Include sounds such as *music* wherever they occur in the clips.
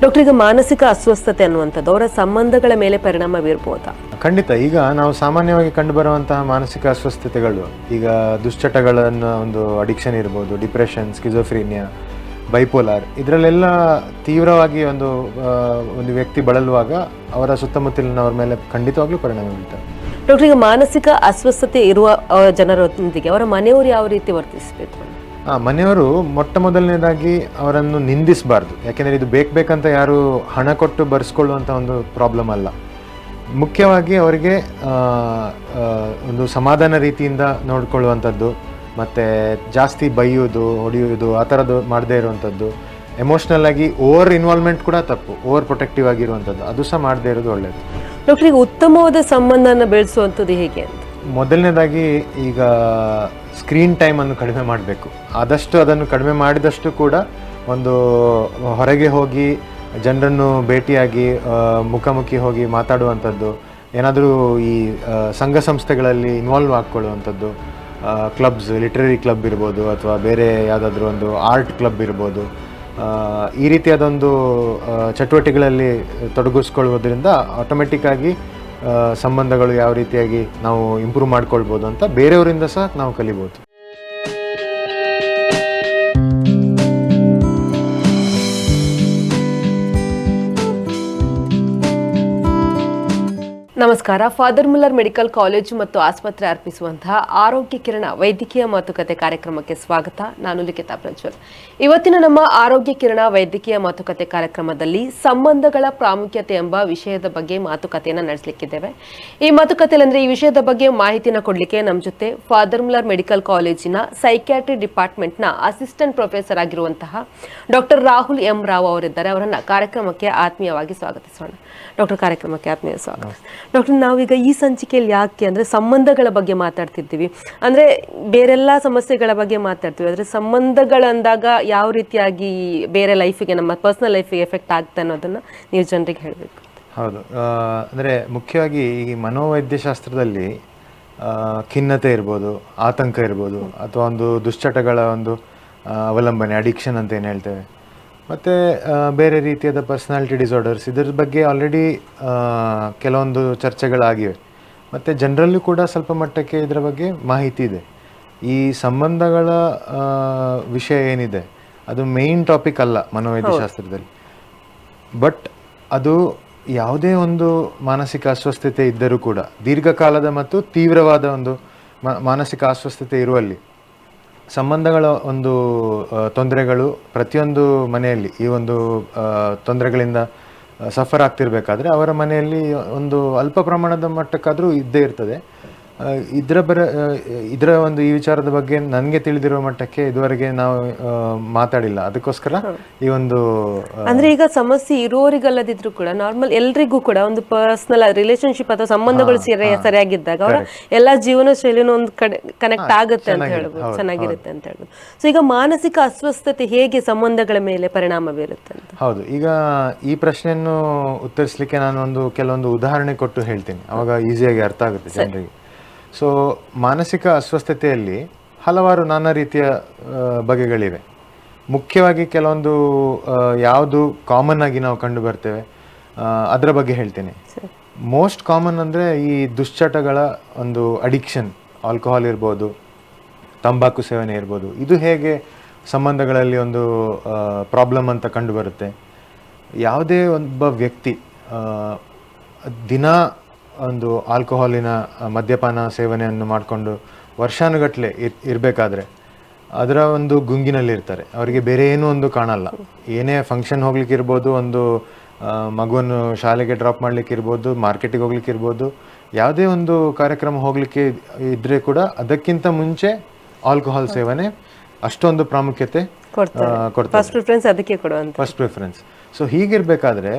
Doctor ಈಗ ಮಾನಸಿಕ ಅಸ್ವಸ್ಥತೆ ಅನ್ನುವಂಥದ್ದು ಅವರ ಸಂಬಂಧಗಳ ಮೇಲೆ ಪರಿಣಾಮ ಬೀರ್ಬೋದಾ? ಖಂಡಿತ. ಈಗ ನಾವು ಸಾಮಾನ್ಯವಾಗಿ ಕಂಡುಬರುವಂತಹ ಮಾನಸಿಕ ಅಸ್ವಸ್ಥತೆಗಳು ಈಗ ದುಶ್ಚಟಗಳನ್ನು ಒಂದು ಅಡಿಕ್ಷನ್ ಇರ್ಬೋದು ಡಿಪ್ರೆಷನ್ ಸ್ಕಿಜೋಫ್ರೀನಿಯಾ ಬೈಪೋಲಾರ್ ಇದರಲ್ಲೆಲ್ಲ ತೀವ್ರವಾಗಿ ಒಂದು ಒಂದು ವ್ಯಕ್ತಿ ಬಳಲುವಾಗ ಅವರ ಸುತ್ತಮುತ್ತಲಿನವ್ರ ಮೇಲೆ ಖಂಡಿತವಾಗ್ಲೂ ಪರಿಣಾಮ ಬೀಳ್ತಾರೆ ಡಾಕ್ಟರ್ ಈಗ ಮಾನಸಿಕ ಅಸ್ವಸ್ಥತೆ ಇರುವ ಜನರೊಂದಿಗೆ ಅವರ ಮನೆಯವರು ಯಾವ ರೀತಿ ವರ್ತಿಸಬೇಕು? ಮನೆಯವರು ಮೊಟ್ಟ ಮೊದಲನೇದಾಗಿ ಅವರನ್ನು ನಿಂದಿಸಬಾರ್ದು. ಯಾಕೆಂದರೆ ಇದು ಬೇಕು ಬೇಕಂತ ಯಾರು ಹಣ ಕೊಟ್ಟು ಬರೆಸ್ಕೊಳ್ಳುವಂಥ ಒಂದು ಪ್ರಾಬ್ಲಮ್ ಅಲ್ಲ. ಮುಖ್ಯವಾಗಿ ಅವರಿಗೆ ಒಂದು ಸಮಾಧಾನ ರೀತಿಯಿಂದ ನೋಡಿಕೊಳ್ಳುವಂಥದ್ದು, ಮತ್ತು ಜಾಸ್ತಿ ಬೈಯೋದು ಹೊಡೆಯುವುದು, ಆ ಥರದ್ದು ಮಾಡದೇ ಇರುವಂಥದ್ದು ಎಮೋಷ್ನಲ್ ಆಗಿ ಓವರ್ ಇನ್ವಾಲ್ವ್ಮೆಂಟ್ ಕೂಡ ತಪ್ಪು ಓವರ್ ಪ್ರೊಟೆಕ್ಟಿವ್ ಆಗಿರುವಂಥದ್ದು, ಅದು ಸಹ ಮಾಡದೇ ಇರೋದು ಒಳ್ಳೆಯದು ಡಾಕ್ಟ್ರಿಗೆ ಉತ್ತಮವಾದ ಸಂಬಂಧನ ಬೆಳೆಸುವಂಥದ್ದು ಹೇಗೆ ಅಂತ? ಮೊದಲನೇದಾಗಿ ಈಗ ಸ್ಕ್ರೀನ್ ಟೈಮನ್ನು ಕಡಿಮೆ ಮಾಡಬೇಕು. ಆದಷ್ಟು ಅದನ್ನು ಕಡಿಮೆ ಮಾಡಿದಷ್ಟು ಕೂಡ ಒಂದು ಹೊರಗೆ ಹೋಗಿ ಜನರನ್ನು ಭೇಟಿಯಾಗಿ ಮುಖಾಮುಖಿ ಹೋಗಿ ಮಾತಾಡುವಂಥದ್ದು ಏನಾದರೂ ಈ ಸಂಘ ಸಂಸ್ಥೆಗಳಲ್ಲಿ ಇನ್ವಾಲ್ವ್ ಆಗ್ಕೊಳ್ಳುವಂಥದ್ದು ಕ್ಲಬ್ಸ್ ಲಿಟ್ರರಿ ಕ್ಲಬ್ ಇರ್ಬೋದು ಅಥವಾ ಬೇರೆ ಯಾವುದಾದ್ರೂ ಒಂದು ಆರ್ಟ್ ಕ್ಲಬ್ ಇರ್ಬೋದು ಈ ರೀತಿಯಾದೊಂದು ಚಟುವಟಿಕೆಗಳಲ್ಲಿ ತೊಡಗಿಸ್ಕೊಳ್ಳುವುದರಿಂದ ಆಟೋಮೆಟಿಕ್ ಆಗಿ ಆ, ಸಂಬಂಧಗಳು ಯಾವ ರೀತಿಯಾಗಿ ನಾವು ಇಂಪ್ರೂವ್ ಮಾಡ್ಕೊಳ್ಬೋದು ಅಂತ ಬೇರೆಯವರಿಂದ ಸಹ ನಾವು ಕಲಿಬೋದು. ನಮಸ್ಕಾರ. ಫಾದರ್ ಮುಲ್ಲರ್ ಮೆಡಿಕಲ್ ಕಾಲೇಜು ಮತ್ತು ಆಸ್ಪತ್ರೆ ಅರ್ಪಿಸುವಂತಹ ಆರೋಗ್ಯ ಕಿರಣ ವೈದ್ಯಕೀಯ ಮಾತುಕತೆ ಕಾರ್ಯಕ್ರಮಕ್ಕೆ ಸ್ವಾಗತ. ನಾನು ಲಿಖಿತಾ ಪ್ರಜ್ವಲ್. ಇವತ್ತಿನ ನಮ್ಮ ಆರೋಗ್ಯ ಕಿರಣ ವೈದ್ಯಕೀಯ ಮಾತುಕತೆ ಕಾರ್ಯಕ್ರಮದಲ್ಲಿ ಸಂಬಂಧಗಳ ಪ್ರಾಮುಖ್ಯತೆ ಎಂಬ ವಿಷಯದ ಬಗ್ಗೆ ಮಾತುಕತೆಯನ್ನು ನಡೆಸಲಿಕ್ಕಿದ್ದೇವೆ. ಈ ಮಾತುಕತೆಯಲ್ಲಿ ಅಂದರೆ ಈ ವಿಷಯದ ಬಗ್ಗೆ ಮಾಹಿತಿನ ಕೊಡಲಿಕ್ಕೆ ನಮ್ಮ ಜೊತೆ ಫಾದರ್ ಮುಲ್ಲರ್ ಮೆಡಿಕಲ್ ಕಾಲೇಜಿನ ಸೈಕ್ಯಾಟ್ರಿ ಡಿಪಾರ್ಟ್ಮೆಂಟ್ನ ಅಸಿಸ್ಟೆಂಟ್ ಪ್ರೊಫೆಸರ್ ಆಗಿರುವಂತಹ ಡಾಕ್ಟರ್ ರಾಹುಲ್ ಎಂ ರಾವ್ ಅವರಿದ್ದಾರೆ. ಅವರನ್ನು ಕಾರ್ಯಕ್ರಮಕ್ಕೆ ಆತ್ಮೀಯವಾಗಿ ಸ್ವಾಗತಿಸೋಣ. ಡಾಕ್ಟರ್ ಕಾರ್ಯಕ್ರಮಕ್ಕೆ ಆತ್ಮೀಯ ಸ್ವಾಗತ. ಡಾಕ್ಟರ್, ನಾವೀಗ ಈ ಸಂಚಿಕೆಯಲ್ಲಿ ಯಾಕೆ ಅಂದರೆ ಸಂಬಂಧಗಳ ಬಗ್ಗೆ ಮಾತಾಡ್ತಿರ್ತೀವಿ. ಅಂದರೆ ಬೇರೆಲ್ಲ ಸಮಸ್ಯೆಗಳ ಬಗ್ಗೆ ಮಾತಾಡ್ತೀವಿ. ಆದರೆ ಸಂಬಂಧಗಳಂದಾಗ ಯಾವ ರೀತಿಯಾಗಿ ಬೇರೆ ಲೈಫಿಗೆ ನಮ್ಮ ಪರ್ಸ್ನಲ್ ಲೈಫಿಗೆ ಎಫೆಕ್ಟ್ ಆಗುತ್ತೆ ಅನ್ನೋದನ್ನು ನೀವು ಜನರಿಗೆ ಹೇಳಬೇಕು. ಹೌದು. ಅಂದರೆ ಮುಖ್ಯವಾಗಿ ಈ ಮನೋವೈದ್ಯಶಾಸ್ತ್ರದಲ್ಲಿ ಖಿನ್ನತೆ ಇರ್ಬೋದು, ಆತಂಕ ಇರ್ಬೋದು, ಅಥವಾ ಒಂದು ದುಶ್ಚಟಗಳ ಒಂದು ಅವಲಂಬನೆ ಅಡಿಕ್ಷನ್ ಅಂತ ಏನು ಹೇಳ್ತೇವೆ? ಮತ್ತು ಬೇರೆ ರೀತಿಯಾದ ಪರ್ಸ್ನಾಲಿಟಿ ಡಿಸಾರ್ಡರ್ಸ್ ಇದರ ಬಗ್ಗೆ ಆಲ್ರೆಡಿ ಕೆಲವೊಂದು ಚರ್ಚೆಗಳಾಗಿವೆ. ಮತ್ತು ಜನರಲ್ಲೂ ಕೂಡ ಸ್ವಲ್ಪ ಮಟ್ಟಕ್ಕೆ ಇದರ ಬಗ್ಗೆ ಮಾಹಿತಿ ಇದೆ. ಈ ಸಂಬಂಧಗಳ ವಿಷಯ ಏನಿದೆ ಅದು ಮೇಯ್ನ್ ಟಾಪಿಕ್ ಅಲ್ಲ ಮನೋವೈದ್ಯಶಾಸ್ತ್ರದಲ್ಲಿ. ಬಟ್ ಅದು ಯಾವುದೇ ಒಂದು ಮಾನಸಿಕ ಅಸ್ವಸ್ಥತೆ ಇದ್ದರೂ ಕೂಡ ದೀರ್ಘಕಾಲದ ಮತ್ತು ತೀವ್ರವಾದ ಒಂದು ಮಾನಸಿಕ ಅಸ್ವಸ್ಥತೆ ಇರುವಲ್ಲಿ ಸಂಬಂಧಗಳ ಒಂದು ತೊಂದರೆಗಳು ಪ್ರತಿಯೊಂದು ಮನೆಯಲ್ಲಿ ಈ ಒಂದು ತೊಂದರೆಗಳಿಂದ ಸಫರ್ ಆಗ್ತಿರ್ಬೇಕಾದ್ರೆ ಅವರ ಮನೆಯಲ್ಲಿ ಒಂದು ಅಲ್ಪ ಪ್ರಮಾಣದ ಮಟ್ಟಕ್ಕಾದರೂ ಇದ್ದೇ ಇರ್ತದೆ. ಇದರ ಬರ ಇದರ ಒಂದು ಈ ವಿಚಾರದ ಬಗ್ಗೆ ನನಗೆ ತಿಳಿದಿರುವ ಮಟ್ಟಕ್ಕೆ ಇದುವರೆಗೆ ನಾವು ಮಾತಾಡಿಲ್ಲ. ಅದಕ್ಕೋಸ್ಕರ ಈ ಒಂದು ಅಂದ್ರೆ ಈಗ ಸಮಸ್ಯೆ ಇರುವವರಿಗಲ್ಲದಿದ್ರು ಕೂಡ ನಾರ್ಮಲ್ ಎಲ್ರಿಗೂ ಕೂಡ ಒಂದು ಪರ್ಸನಲ್ ರಿಲೇಶನ್ಶಿಪ್ ಅಥವಾ ಸಂಬಂಧಗಳು ಸರಿ ಸರಿಯಾಗಿದ್ದಾಗ ಅವರ ಎಲ್ಲಾ ಜೀವನ ಶೈಲಿನ ಒಂದು ಕಡೆ ಕನೆಕ್ಟ್ ಆಗುತ್ತೆ ಅಂತ ಹೇಳ್ಬೋದು ಚೆನ್ನಾಗಿರುತ್ತೆ ಅಂತ ಹೇಳ್ಬೋದು. ಸೊ ಈಗ ಮಾನಸಿಕ ಅಸ್ವಸ್ಥತೆ ಹೇಗೆ ಸಂಬಂಧಗಳ ಮೇಲೆ ಪರಿಣಾಮ ಬೀರುತ್ತೆ ಅಂತ? ಹೌದು ಈಗ ಈ ಪ್ರಶ್ನೆಯನ್ನು ಉತ್ತರಿಸಲಿಕ್ಕೆ ನಾನು ಒಂದು ಕೆಲವೊಂದು ಉದಾಹರಣೆ ಕೊಟ್ಟು ಹೇಳ್ತೀನಿ. ಅವಾಗ ಈಸಿಯಾಗಿ ಅರ್ಥ ಆಗುತ್ತೆ ಜನರಿಗೆ. ಸೊ ಮಾನಸಿಕ ಅಸ್ವಸ್ಥತೆಯಲ್ಲಿ ಹಲವಾರು ನಾನಾ ರೀತಿಯ ಬಗೆಗಳಿವೆ. ಮುಖ್ಯವಾಗಿ ಕೆಲವೊಂದು ಯಾವುದು ಕಾಮನ್ ಆಗಿ ನಾವು ಕಂಡು ಬರ್ತೇವೆ ಅದರ ಬಗ್ಗೆ ಹೇಳ್ತೇನೆ. ಮೋಸ್ಟ್ ಕಾಮನ್ ಅಂದರೆ ಈ ದುಶ್ಚಟಗಳ ಒಂದು ಅಡಿಕ್ಷನ್ ಆಲ್ಕೋಹಾಲ್ ಇರ್ಬೋದು ತಂಬಾಕು ಸೇವನೆ ಇರ್ಬೋದು. ಇದು ಹೇಗೆ ಸಂಬಂಧಗಳಲ್ಲಿ ಒಂದು ಪ್ರಾಬ್ಲಮ್ ಅಂತ ಕಂಡು ಬರುತ್ತೆ. ಯಾವುದೇ ಒಬ್ಬ ವ್ಯಕ್ತಿ ದಿನ ಒಂದು ಆಲ್ಕೋಹಾಲಿನ ಮದ್ಯಪಾನ ಸೇವನೆಯನ್ನು ಮಾಡಿಕೊಂಡು ವರ್ಷಾನುಗಟ್ಟಲೆ ಇರ್ ಇರಬೇಕಾದ್ರೆ ಅದರ ಒಂದು ಗುಂಗಿನಲ್ಲಿ ಇರ್ತಾರೆ ಅವರಿಗೆ ಬೇರೆ ಏನೂ ಒಂದು ಕಾಣಲ್ಲ. ಏನೇ ಫಂಕ್ಷನ್ ಹೋಗ್ಲಿಕ್ಕೆ ಇರ್ಬೋದು ಒಂದು ಮಗುವನ್ನು ಶಾಲೆಗೆ ಡ್ರಾಪ್ ಮಾಡ್ಲಿಕ್ಕೆ ಇರ್ಬೋದು ಮಾರ್ಕೆಟಿಗೆ ಹೋಗ್ಲಿಕ್ಕೆ ಇರ್ಬೋದು ಯಾವುದೇ ಒಂದು ಕಾರ್ಯಕ್ರಮ ಹೋಗ್ಲಿಕ್ಕೆ ಇದ್ರೆ ಕೂಡ ಅದಕ್ಕಿಂತ ಮುಂಚೆ ಆಲ್ಕೋಹಾಲ್ ಸೇವನೆ ಅಷ್ಟೊಂದು ಪ್ರಾಮುಖ್ಯತೆ ಫಸ್ಟ್ ಪ್ರಿಫರೆನ್ಸ್ ಸೊ ಹೀಗಿರಬೇಕಾದ್ರೆ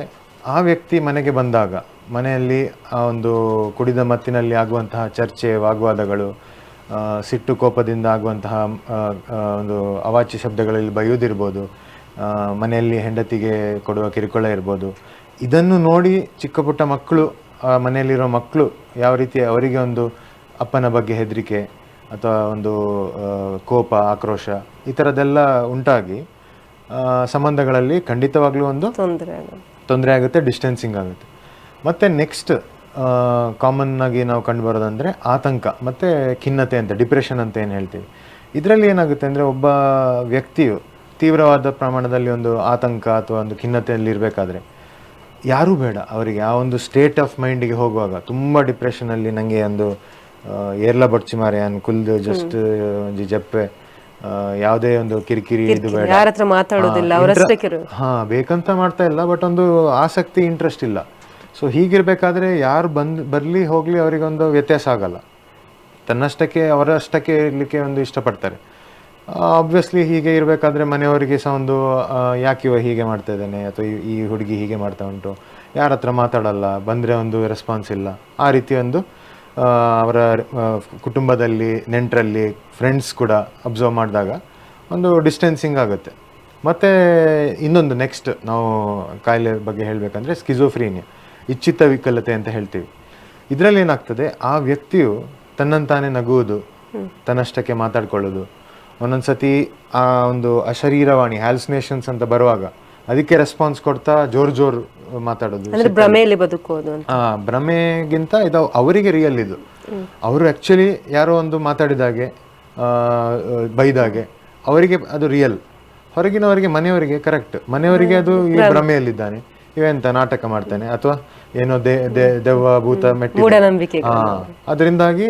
ಆ ವ್ಯಕ್ತಿ ಮನೆಗೆ ಬಂದಾಗ ಮನೆಯಲ್ಲಿ ಆ ಒಂದು ಕುಡಿದ ಮತ್ತಿನಲ್ಲಿ ಆಗುವಂತಹ ಚರ್ಚೆ ವಾಗ್ವಾದಗಳು ಸಿಟ್ಟು ಕೋಪದಿಂದ ಆಗುವಂತಹ ಒಂದು ಅವಾಚ್ಯ ಶಬ್ದಗಳಲ್ಲಿ ಬೈಯೋದಿರ್ಬೋದು ಮನೆಯಲ್ಲಿ ಹೆಂಡತಿಗೆ ಕೊಡುವ ಕಿರುಕುಳ ಇರ್ಬೋದು. ಇದನ್ನು ನೋಡಿ ಚಿಕ್ಕ ಪುಟ್ಟ ಮಕ್ಕಳು ಮನೆಯಲ್ಲಿರೋ ಮಕ್ಕಳು ಯಾವ ರೀತಿ ಅವರಿಗೆ ಒಂದು ಅಪ್ಪನ ಬಗ್ಗೆ ಹೆದರಿಕೆ ಅಥವಾ ಒಂದು ಕೋಪ ಆಕ್ರೋಶ ಈ ಥರದ್ದೆಲ್ಲ ಉಂಟಾಗಿ ಸಂಬಂಧಗಳಲ್ಲಿ ಖಂಡಿತವಾಗ್ಲೂ ಒಂದು ತೊಂದರೆ ತೊಂದರೆ ಆಗುತ್ತೆ ಡಿಸ್ಟೆನ್ಸಿಂಗ್ ಆಗುತ್ತೆ. ಮತ್ತು ನೆಕ್ಸ್ಟ್ ಕಾಮನ್ ಆಗಿ ನಾವು ಕಂಡುಬರೋದಂದರೆ ಆತಂಕ ಮತ್ತು ಖಿನ್ನತೆ ಅಂತ ಡಿಪ್ರೆಷನ್ ಅಂತ ಏನು ಹೇಳ್ತೀವಿ. ಇದರಲ್ಲಿ ಏನಾಗುತ್ತೆ ಅಂದರೆ ಒಬ್ಬ ವ್ಯಕ್ತಿಯು ತೀವ್ರವಾದ ಪ್ರಮಾಣದಲ್ಲಿ ಒಂದು ಆತಂಕ ಅಥವಾ ಒಂದು ಖಿನ್ನತೆಯಲ್ಲಿ ಇರಬೇಕಾದ್ರೆ ಯಾರೂ ಬೇಡ ಅವರಿಗೆ ಆ ಒಂದು ಸ್ಟೇಟ್ ಆಫ್ ಮೈಂಡಿಗೆ ಹೋಗುವಾಗ. ತುಂಬ ಡಿಪ್ರೆಷನಲ್ಲಿ ನನಗೆ ಒಂದು ಏರ್ಲ ಬಡ್ಚಿ ಮಾರೆ ಅನ್ ಕುಲ್ದು ಜಸ್ಟ್ ಒಂದು ಜಪ್ಪೆ ಯಾವುದೇ ಒಂದು ಕಿರಿಕಿರಿ ಇದು ಬೇಡ. ಹಾ ಬೇಕಂತ ಮಾಡ್ತಾ ಇಲ್ಲ ಬಟ್ ಒಂದು ಆಸಕ್ತಿ ಇಂಟ್ರೆಸ್ಟ್ ಇಲ್ಲ. ಸೊ ಹೀಗಿರಬೇಕಾದ್ರೆ ಯಾರು ಬಂದ್, ಬರಲಿ, ಹೋಗಲಿ ಅವರಿಗೊಂದು ವ್ಯತ್ಯಾಸ ಆಗಲ್ಲ. ತನ್ನಷ್ಟಕ್ಕೆ, ಅವರಷ್ಟಕ್ಕೆ ಇರಲಿಕ್ಕೆ ಒಂದು ಇಷ್ಟಪಡ್ತಾರೆ. ಆಬ್ವಿಯಸ್ಲಿ ಹೀಗೆ ಇರಬೇಕಾದ್ರೆ ಮನೆಯವರಿಗೆ ಸಹ ಒಂದು ಯಾಕೆ ಇವ ಹೀಗೆ ಮಾಡ್ತಾ ಇದ್ದಾನೆ? ಅಥವಾ ಈ- ಹುಡುಗಿ ಹೀಗೆ ಮಾಡ್ತಾ ಉಂಟು? ಯಾರ ಹತ್ರ ಮಾತಾಡಲ್ಲ? ಬಂದರೆ ಒಂದು ರೆಸ್ಪಾನ್ಸ್ ಇಲ್ಲ. ಆ ರೀತಿ ಒಂದು ಅವರ ಕುಟುಂಬದಲ್ಲಿ, ನೆಂಟರಲ್ಲಿ ಫ್ರೆಂಡ್ಸ್ ಕೂಡ ಅಬ್ಸರ್ವ್ ಮಾಡಿದಾಗ ಒಂದು ಡಿಸ್ಟೆನ್ಸಿಂಗ್ ಆಗುತ್ತೆ. ಮತ್ತು ಇನ್ನೊಂದು ನೆಕ್ಸ್ಟ್ ನಾವು ಕಾಯಿಲೆ ಬಗ್ಗೆ ಹೇಳಬೇಕಂದ್ರೆ ಸ್ಕಿಜೋಫ್ರೀನಿಯಾ ಇಚ್ಛಿತ ವಿಕಲತೆ ಅಂತ ಹೇಳ್ತೀವಿ. ಇದರಲ್ಲಿ ಏನಾಗ್ತದೆ ಆ ವ್ಯಕ್ತಿಯು ತನ್ನಂತಾನೆ ನಗುವುದು ತನ್ನಷ್ಟಕ್ಕೆ ಮಾತಾಡ್ಕೊಳ್ಳೋದು. ಒಂದೊಂದ್ಸತಿ ಆ ಒಂದು ಅಶರೀರವಾಣಿ ಹ್ಯಾಲ್ಸಿನೇಷನ್ಸ್ ಅಂತ ಬರುವಾಗ ಅದಕ್ಕೆ ರೆಸ್ಪಾನ್ಸ್ ಕೊಡ್ತಾ ಜೋರ್ ಜೋರ್ ಮಾತಾಡೋದು. ಭ್ರಮೆಯಲ್ಲಿ ಬದುಕೋದು ಆ ಭ್ರಮೆಗಿಂತ ಇದು ಅವರಿಗೆ ರಿಯಲ್ ಇದು. ಅವರು ಆಕ್ಚುಲಿ ಯಾರೋ ಒಂದು ಮಾತಾಡಿದಾಗೆ ಆ, ಬೈದಾಗೆ ಅವರಿಗೆ ಅದು ರಿಯಲ್ ಹೊರಗಿನವರಿಗೆ ಮನೆಯವರಿಗೆ ಕರೆಕ್ಟ್ ಮನೆಯವರಿಗೆ ಅದು ಈ ಭ್ರಮೆಯಲ್ಲಿದ್ದಾನೆ. ಇವೆಂತ ನಾಟಕ ಮಾಡ್ತಾನೆ ಅಥವಾ ಏನೋ ದೇ ದೇ- ದೆವ್ವ ಭೂತ ಮೆಟ್ಟಿ ಮೂಢನಂಬಿಕೆ ಅದರಿಂದಾಗಿ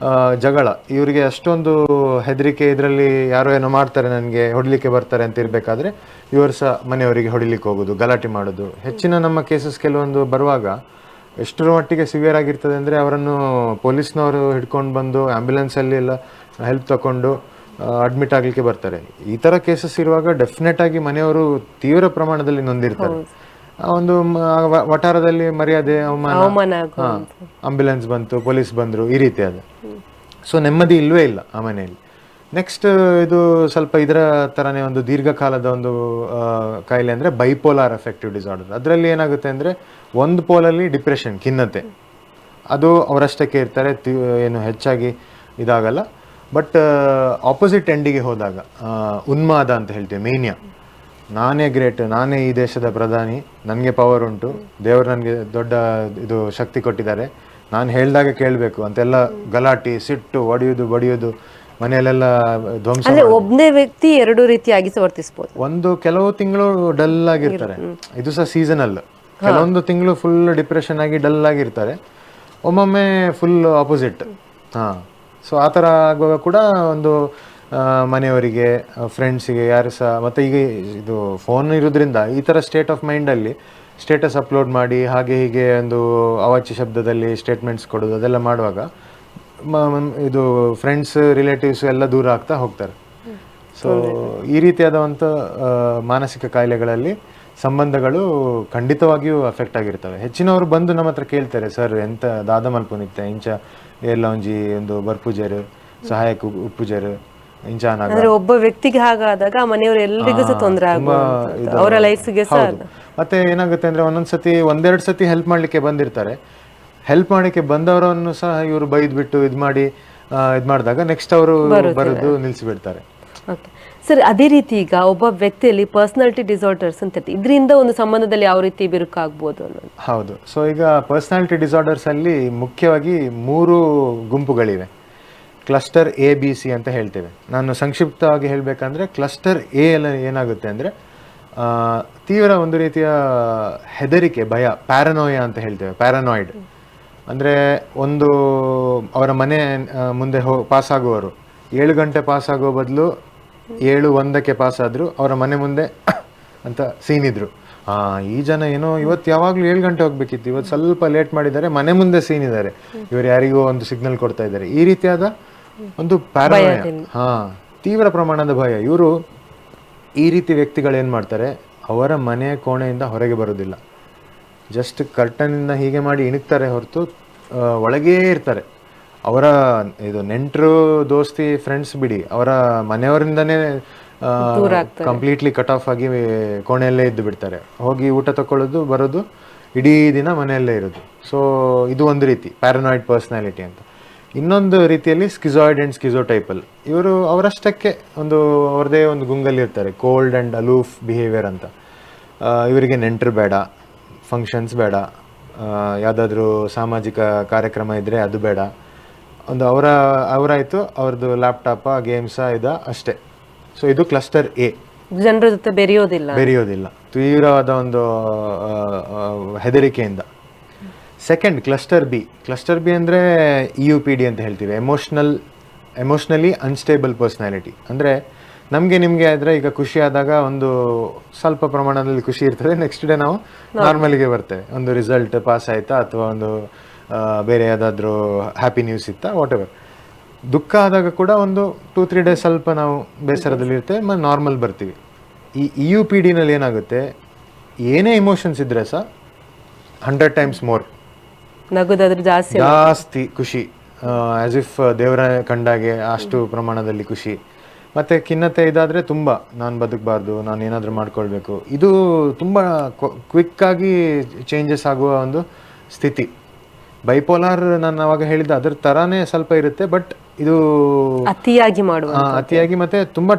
ಆ, ಜಗಳ. ಇವರಿಗೆ ಅಷ್ಟೊಂದು ಹೆದರಿಕೆ ಇದರಲ್ಲಿ ಯಾರೋ ಏನೋ ಮಾಡ್ತಾರೆ ನನಗೆ ಹೊಡಿಲಿಕ್ಕೆ ಬರ್ತಾರೆ ಅಂತ ಇರಬೇಕಾದ್ರೆ ಇವರು ಸಹ ಮನೆಯವರಿಗೆ ಹೊಡಿಲಿಕ್ಕೆ ಹೋಗೋದು ಗಲಾಟೆ ಮಾಡೋದು. ಹೆಚ್ಚಿನ ನಮ್ಮ ಕೇಸಸ್ ಕೆಲವೊಂದು ಬರುವಾಗ ಎಷ್ಟರ ಮಟ್ಟಿಗೆ ಸಿವಿಯರ್ ಆಗಿರ್ತದೆ ಅಂದರೆ ಅವರನ್ನು ಪೊಲೀಸ್ನವರು ಹಿಡ್ಕೊಂಡು ಬಂದು ಆ್ಯಂಬುಲೆನ್ಸಲ್ಲಿ ಎಲ್ಲ ಹೆಲ್ಪ್ ತಗೊಂಡು ಅಡ್ಮಿಟ್ ಆಗಲಿಕ್ಕೆ ಬರ್ತಾರೆ. ಈ ಥರ ಕೇಸಸ್ ಇರುವಾಗ ಡೆಫಿನೆಟ್ ಆಗಿ ಮನೆಯವರು ತೀವ್ರ ಪ್ರಮಾಣದಲ್ಲಿ ನೊಂದಿರ್ತಾರೆ. ಒಂದು ವಠಾರದಲ್ಲಿ ಮರ್ಯಾದೆ ಅವಮಾನ. ಆಂಬ್ಯುಲೆನ್ಸ್ ಬಂತು ಪೊಲೀಸ್ ಬಂದ್ರು ಈ ರೀತಿ ಅದು. ಸೊ ನೆಮ್ಮದಿ ಇಲ್ವೇ ಇಲ್ಲ ಆ ಮನೆಯಲ್ಲಿ. ನೆಕ್ಸ್ಟ್ ಇದು ಸ್ವಲ್ಪ ಇದರ ತರನೇ ಒಂದು ದೀರ್ಘಕಾಲದ ಒಂದು ಕಾಯಿಲೆ ಅಂದ್ರೆ ಬೈಪೋಲಾರ್ ಅಫೆಕ್ಟಿವ್ ಡಿಸಾರ್ಡರ್ ಅದರಲ್ಲಿ ಏನಾಗುತ್ತೆ ಅಂದ್ರೆ ಒಂದು ಪೋಲಲ್ಲಿ ಡಿಪ್ರೆಷನ್ ಖಿನ್ನತೆ. ಅದು ಅವರಷ್ಟಕ್ಕೆ ಇರ್ತಾರೆ ಏನು ಹೆಚ್ಚಾಗಿ ಇದಾಗಲ್ಲ. ಬಟ್ ಆಪೋಸಿಟ್ ಎಂಡಿಗೆ ಹೋದಾಗ ಉನ್ಮಾದ ಅಂತ ಹೇಳ್ತೀವಿ ಮೇನಿಯಾ ನಾನೇ ಗ್ರೇಟ್ ನಾನೇ ಈ ದೇಶದ ಪ್ರಧಾನಿ ನನಗೆ ಪವರ್ ಉಂಟು ದೇವರು ನನಗೆ ದೊಡ್ಡ ಇದು ಶಕ್ತಿ ಕೊಟ್ಟಿದ್ದಾರೆ. ನಾನು ಹೇಳ್ದಾಗ ಕೇಳಬೇಕು ಅಂತೆಲ್ಲ ಗಲಾಟೆ ಸಿಟ್ಟು ಒಡೆಯೋದು ಬಡಿಯೋದು ಮನೆಯಲ್ಲೆಲ್ಲ ಧ್ವಂಸ ಅಂದ್ರೆ ಒಬ್ಬನೇ ವ್ಯಕ್ತಿ ಎರಡು ರೀತಿಯಾಗಿ ವರ್ತಿಸಬಹುದು ಒಂದು ಕೆಲವು ತಿಂಗಳು ಡಲ್ ಆಗಿರ್ತಾರೆ. ಇದು ಸಹ ಸೀಸನಲ್ ಕೆಲವೊಂದು ತಿಂಗಳು ಫುಲ್ ಡಿಪ್ರೆಷನ್ ಆಗಿ ಡಲ್ ಆಗಿರ್ತಾರೆ. ಒಮ್ಮೊಮ್ಮೆ ಫುಲ್ ಆಪೋಸಿಟ್ ಹಾ. ಸೊ ಆ ಥರ ಆಗುವಾಗ ಕೂಡ ಒಂದು ಮನೆಯವರಿಗೆ ಫ್ರೆಂಡ್ಸಿಗೆ ಯಾರು ಸಹ, ಮತ್ತು ಈಗ ಇದು ಫೋನ್ ಇರೋದ್ರಿಂದ ಈ ಥರ ಸ್ಟೇಟ್ ಆಫ್ ಮೈಂಡಲ್ಲಿ ಸ್ಟೇಟಸ್ ಅಪ್ಲೋಡ್ ಮಾಡಿ, ಹಾಗೆ ಹೀಗೆ ಒಂದು ಅವಾಚ್ಯ ಶಬ್ದದಲ್ಲಿ ಸ್ಟೇಟ್ಮೆಂಟ್ಸ್ ಕೊಡೋದು, ಅದೆಲ್ಲ ಮಾಡುವಾಗ ಇದು ಫ್ರೆಂಡ್ಸ್ ರಿಲೇಟಿವ್ಸ್ ಎಲ್ಲ ದೂರ ಆಗ್ತಾ ಹೋಗ್ತಾರೆ. ಸೊ ಈ ರೀತಿಯಾದಂಥ ಮಾನಸಿಕ ಕಾಯಿಲೆಗಳಲ್ಲಿ ಸಂಬಂಧಗಳು ಖಂಡಿತವಾಗಿಯೂ ಅಫೆಕ್ಟ್ ಆಗಿರ್ತವೆ. ಹೆಚ್ಚಿನವರು ಬಂದು ನಮ್ಮ ಹತ್ರ ಕೇಳ್ತಾರೆ, ಸರ್, ಎಂತ, ದಾದ ಮಲ್ಪುನಿತ್ತೆ ಇಂಚ ಒಂಜಿ ಒಂದು ಬರ್ಪೂಜರು ಸಹಾಯಕ ಉಪ್ಪುಜರು ಅಂದ್ರೆ ಒಬ್ಬ ವ್ಯಕ್ತಿಗೆ ಹಾಗಾದಾಗ ಆ ಮನೆಯವರು ಎಲ್ಲರಿಗೂ ಸಹ ತೊಂದರೆ ಆಗುತ್ತೆ ಅವರ ಲೈಫ್ಗೆ ಸಹ ಮತ್ತೆ ಏನಾಗುತ್ತೆ ಅಂದ್ರೆ ಒಂದೊಂದ್ಸತಿ ಒಂದೆರಡು ಸತಿ ಹೆಲ್ಪ್ ಮಾಡ್ಲಿಕ್ಕೆ ಬಂದಿರ್ತಾರೆ. ಹೆಲ್ಪ್ ಮಾಡಲಿಕ್ಕೆ ಬಂದವರನ್ನು ಸಹ ಇವರು ಬೈದ್ಬಿಟ್ಟು ಇದು ಮಾಡಿ ಇದು ಮಾಡಿದಾಗ ನೆಕ್ಸ್ಟ್ ಅವರು ಬರೋದು ನಿಲ್ಲಿಸಿಬಿಡ್ತಾರೆ ಓಕೆ ಸರ್ ಅದೇ ರೀತಿ ಈಗ ಒಬ್ಬ ವ್ಯಕ್ತಿಯಲ್ಲಿ ಪರ್ಸನಾಲಿಟಿ ಡಿಸಾರ್ಡರ್ಸ್ ಅಂತ ಇದರಿಂದ ಒಂದು ಸಂಬಂಧದಲ್ಲಿ ಯಾವ ರೀತಿ ಬಿರುಕಾಗ್ಬೋದು ಹೌದು. ಸೊ ಈಗ ಪರ್ಸನಾಲಿಟಿ ಡಿಸಾರ್ಡರ್ಸ್ ಅಲ್ಲಿ ಮುಖ್ಯವಾಗಿ ಮೂರು ಗುಂಪುಗಳಿವೆ. ಕ್ಲಸ್ಟರ್ ಎ ಬಿ ಸಿ ಅಂತ ಹೇಳ್ತೇವೆ. ನಾನು ಸಂಕ್ಷಿಪ್ತವಾಗಿ ಹೇಳಬೇಕಂದ್ರೆ ಕ್ಲಸ್ಟರ್ ಎ ಎಲ್ಲ ಏನಾಗುತ್ತೆ ಅಂದರೆ ತೀವ್ರ ಒಂದು ರೀತಿಯ ಹೆದರಿಕೆ ಭಯ ಪ್ಯಾರನೋಯ ಅಂತ ಹೇಳ್ತೇವೆ ಪ್ಯಾರನಾಯ್ಡ್ ಅಂದರೆ ಒಂದು ಅವರ ಮನೆ ಮುಂದೆ ಹೋ ಪಾಸ್ ಆಗುವವರು. ಏಳು ಗಂಟೆ ಪಾಸ್ ಆಗೋ ಬದಲು ಏಳು ಒಂದಕ್ಕೆ ಪಾಸ್ ಆದರೂ ಅವರ ಮನೆ ಮುಂದೆ *coughs* ಅಂತ ಸೀನಿದ್ರು ಹಾ ಈ ಜನ ಏನೋ ಇವತ್ತು ಯಾವಾಗಲೂ ಏಳು ಗಂಟೆ ಹೋಗ್ಬೇಕಿತ್ತು. ಇವತ್ತು ಸ್ವಲ್ಪ ಲೇಟ್ ಮಾಡಿದ್ದಾರೆ ಮನೆ ಮುಂದೆ ಸೀನಿದ್ದಾರೆ ಇವರು ಯಾರಿಗೋ ಒಂದು ಸಿಗ್ನಲ್ ಕೊಡ್ತಾ ಇದ್ದಾರೆ. ಈ ರೀತಿಯಾದ ಒಂದು ಹಾ ತೀವ್ರ ಪ್ರಮಾಣದ ಭಯ. ಇವರು ಈ ರೀತಿ ವ್ಯಕ್ತಿಗಳು ಏನು ಮಾಡ್ತಾರೆ? ಅವರ ಮನೆಯ ಕೋಣೆಯಿಂದ ಹೊರಗೆ ಬರೋದಿಲ್ಲ. ಜಸ್ಟ್ ಕರ್ಟನಿಂದ ಹೀಗೆ ಮಾಡಿ ಇಣುಕ್ತಾರೆ ಹೊರತು ಒಳಗೆ ಒಳಗೇ ಇರ್ತಾರೆ. ಅವರ ಇದು ನೆಂಟರು ದೋಸ್ತಿ ಫ್ರೆಂಡ್ಸ್ ಬಿಡಿ. ಅವರ ಮನೆಯವರಿಂದನೇ ಕಂಪ್ಲೀಟ್ಲಿ ಕಟ್ ಆಫ್ ಆಗಿ ಕೋಣೆಯಲ್ಲೇ ಇದ್ದು ಬಿಡ್ತಾರೆ. ಹೋಗಿ ಊಟ ತಕೊಳ್ಳೋದು ಬರೋದು ಇಡೀ ದಿನ ಮನೆಯಲ್ಲೇ ಇರೋದು. ಸೊ ಇದು ಒಂದು ರೀತಿ ಪ್ಯಾರನಾಯ್ಡ್ ಪರ್ಸ್ನಾಲಿಟಿ ಅಂತ. ಇನ್ನೊಂದು ರೀತಿಯಲ್ಲಿ ಸ್ಕಿಜಾಯ್ಡ್ ಆ್ಯಂಡ್ ಸ್ಕಿಜೋ ಟೈಪಲ್ ಇವರು ಅವರಷ್ಟಕ್ಕೆ ಒಂದು ಅವ್ರದೇ ಒಂದು ಗುಂಗಲ್ಲಿ ಇರ್ತಾರೆ ಕೋಲ್ಡ್ ಆ್ಯಂಡ್ ಅಲೂಫ್ ಬಿಹೇವಿಯರ್ ಅಂತ ಇವರಿಗೆ ನೆಂಟರು ಬೇಡ ಫಂಕ್ಷನ್ಸ್ ಬೇಡ ಯಾವುದಾದ್ರೂ ಸಾಮಾಜಿಕ ಕಾರ್ಯಕ್ರಮ ಇದ್ದರೆ ಅದು ಬೇಡ. ಒಂದು ಅವರ ಅವರಾಯಿತು ಅವ್ರದ್ದು ಲ್ಯಾಪ್ಟಾಪ ಗೇಮ್ಸ ಇದ ಅಷ್ಟೇ. ಸೊ ಇದು ಕ್ಲಸ್ಟರ್ ಎ ಜನರ ಜೊತೆ ಬೆರೆಯೋದಿಲ್ಲ. ಬೆರೆಯೋದಿಲ್ಲ. ತೀವ್ರವಾದ ಒಂದು ಹೆದರಿಕೆಯಿಂದ. Second cluster B cluster B ಅಂದರೆ ಇ ಯು ಪಿ ಡಿ ಅಂತ ಹೇಳ್ತೀವಿ. ಎಮೋಷ್ನಲ್ ಎಮೋಷ್ನಲಿ ಅನ್ಸ್ಟೇಬಲ್ ಪರ್ಸ್ನಾಲಿಟಿ ಅಂದರೆ ನಮಗೆ ನಿಮಗೆ ಆದರೆ ಈಗ ಖುಷಿ ಆದಾಗ ಒಂದು ಸ್ವಲ್ಪ ಪ್ರಮಾಣದಲ್ಲಿ ಖುಷಿ ಇರ್ತದೆ. ನೆಕ್ಸ್ಟ್ ಡೇ ನಾವು ನಾರ್ಮಲಿಗೆ ಬರ್ತೇವೆ. ಒಂದು ರಿಸಲ್ಟ್ ಪಾಸ್ ಆಯಿತಾ ಅಥವಾ ಒಂದು ಬೇರೆ ಯಾವುದಾದ್ರೂ ಹ್ಯಾಪಿ ನ್ಯೂಸ್ ಇತ್ತಾ ವಾಟ್ ಎವರ್ ದುಃಖ ಆದಾಗ ಕೂಡ ಒಂದು ಟೂ ತ್ರೀ ಡೇಸ್ ಸ್ವಲ್ಪ ನಾವು ಬೇಸರದಲ್ಲಿ ಇರ್ತೇವೆ. ಮತ್ತು ನಾರ್ಮಲ್ ಬರ್ತೀವಿ. ಈ ಇ ಯು ಪಿ ಡಿನಲ್ಲಿ ಏನಾಗುತ್ತೆ? ಏನೇ ಇಮೋಷನ್ಸ್ ಇದ್ದರೆ ಸಹ ಹಂಡ್ರೆಡ್ ಟೈಮ್ಸ್ ಮೋರ್ ನಗುದಾದ್ರೆ ಜಾಸ್ತಿ ಜಾಸ್ತಿ ಖುಷಿ. ಆಸ್ ಇಫ್ ದೇವರ ಕಂಡಾಗೆ ಅಷ್ಟು ಪ್ರಮಾಣದಲ್ಲಿ ಖುಷಿ. ಮತ್ತೆ ಖಿನ್ನತೆ ಇದಾದ್ರೆ ತುಂಬಾ. ನಾನು ಬದುಕಬಾರ್ದು ನಾನು ಏನಾದರೂ ಮಾಡ್ಕೊಳ್ಬೇಕು. ಇದು ತುಂಬ ಕ್ವಿಕ್ ಆಗಿ ಚೇಂಜಸ್ ಆಗುವ ಒಂದು ಸ್ಥಿತಿ. ಬೈಪೋಲಾರ್ ನಾನು ಅವಾಗ ಹೇಳಿದ್ದೆ ಅದ್ರ ತರಾನೇ ಸ್ವಲ್ಪ ಇರುತ್ತೆ ಬಟ್ ಇದು ಅತಿಯಾಗಿ ಮಾಡುವ ಅತಿಯಾಗಿ ಮತ್ತೆ ತುಂಬಾ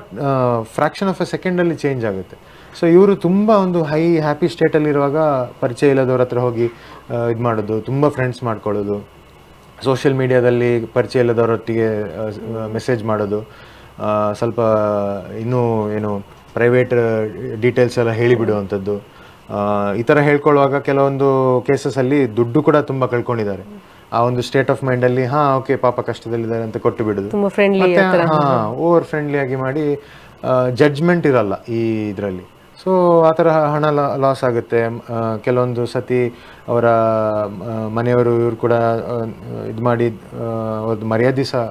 ಫ್ರಾಕ್ಷನ್ ಆಫ್ ಅ ಸೆಕೆಂಡಲ್ಲಿ ಚೇಂಜ್ ಆಗುತ್ತೆ. ಸೊ ಇವರು ತುಂಬ ಒಂದು ಹೈ ಹ್ಯಾಪಿ ಸ್ಟೇಟಲ್ಲಿ ಇರುವಾಗ ಪರಿಚಯ ಇಲ್ಲದವ್ರ ಹತ್ರ ಹೋಗಿ ಇದು ಮಾಡೋದು ತುಂಬ ಫ್ರೆಂಡ್ಸ್ ಮಾಡ್ಕೊಳ್ಳೋದು. ಸೋಷಿಯಲ್ ಮೀಡಿಯಾದಲ್ಲಿ ಪರಿಚಯ ಇಲ್ಲದವರೊಟ್ಟಿಗೆ ಮೆಸೇಜ್ ಮಾಡೋದು. ಸ್ವಲ್ಪ ಇನ್ನೂ ಏನು ಪ್ರೈವೇಟ್ ಡೀಟೇಲ್ಸ್ ಎಲ್ಲ ಹೇಳಿಬಿಡುವಂಥದ್ದು. ಈ ಥರ ಹೇಳ್ಕೊಳ್ಳುವಾಗ ಕೆಲವೊಂದು ಕೇಸಸಲ್ಲಿ ದುಡ್ಡು ಕೂಡ ತುಂಬ ಕಳ್ಕೊಂಡಿದ್ದಾರೆ. ಆ ಒಂದು ಸ್ಟೇಟ್ ಆಫ್ ಮೈಂಡಲ್ಲಿ ಹಾಂ ಓಕೆ ಪಾಪ ಕಷ್ಟದಲ್ಲಿದ್ದಾರೆ ಅಂತ ಕೊಟ್ಟು ಬಿಡೋದು. ತುಂಬಾ ಫ್ರೆಂಡ್ಲಿ ಮತ್ತೆ ಹಾ ಓವರ್ ಫ್ರೆಂಡ್ಲಿ ಆಗಿ ಮಾಡಿ ಜಡ್ಜ್ಮೆಂಟ್ ಇರಲ್ಲ ಈ ಇದರಲ್ಲಿ. ಸೊ ಆ ಥರ ಹಣ ಲಾಸ್ ಆಗುತ್ತೆ. ಕೆಲವೊಂದು ಸತಿ ಅವರ ಮನೆಯವರು ಇವರು ಕೂಡ ಇದು ಮಾಡಿ ಅವ್ರದ್ದು ಒಂದು ಮರ್ಯಾದೆ ಸಹ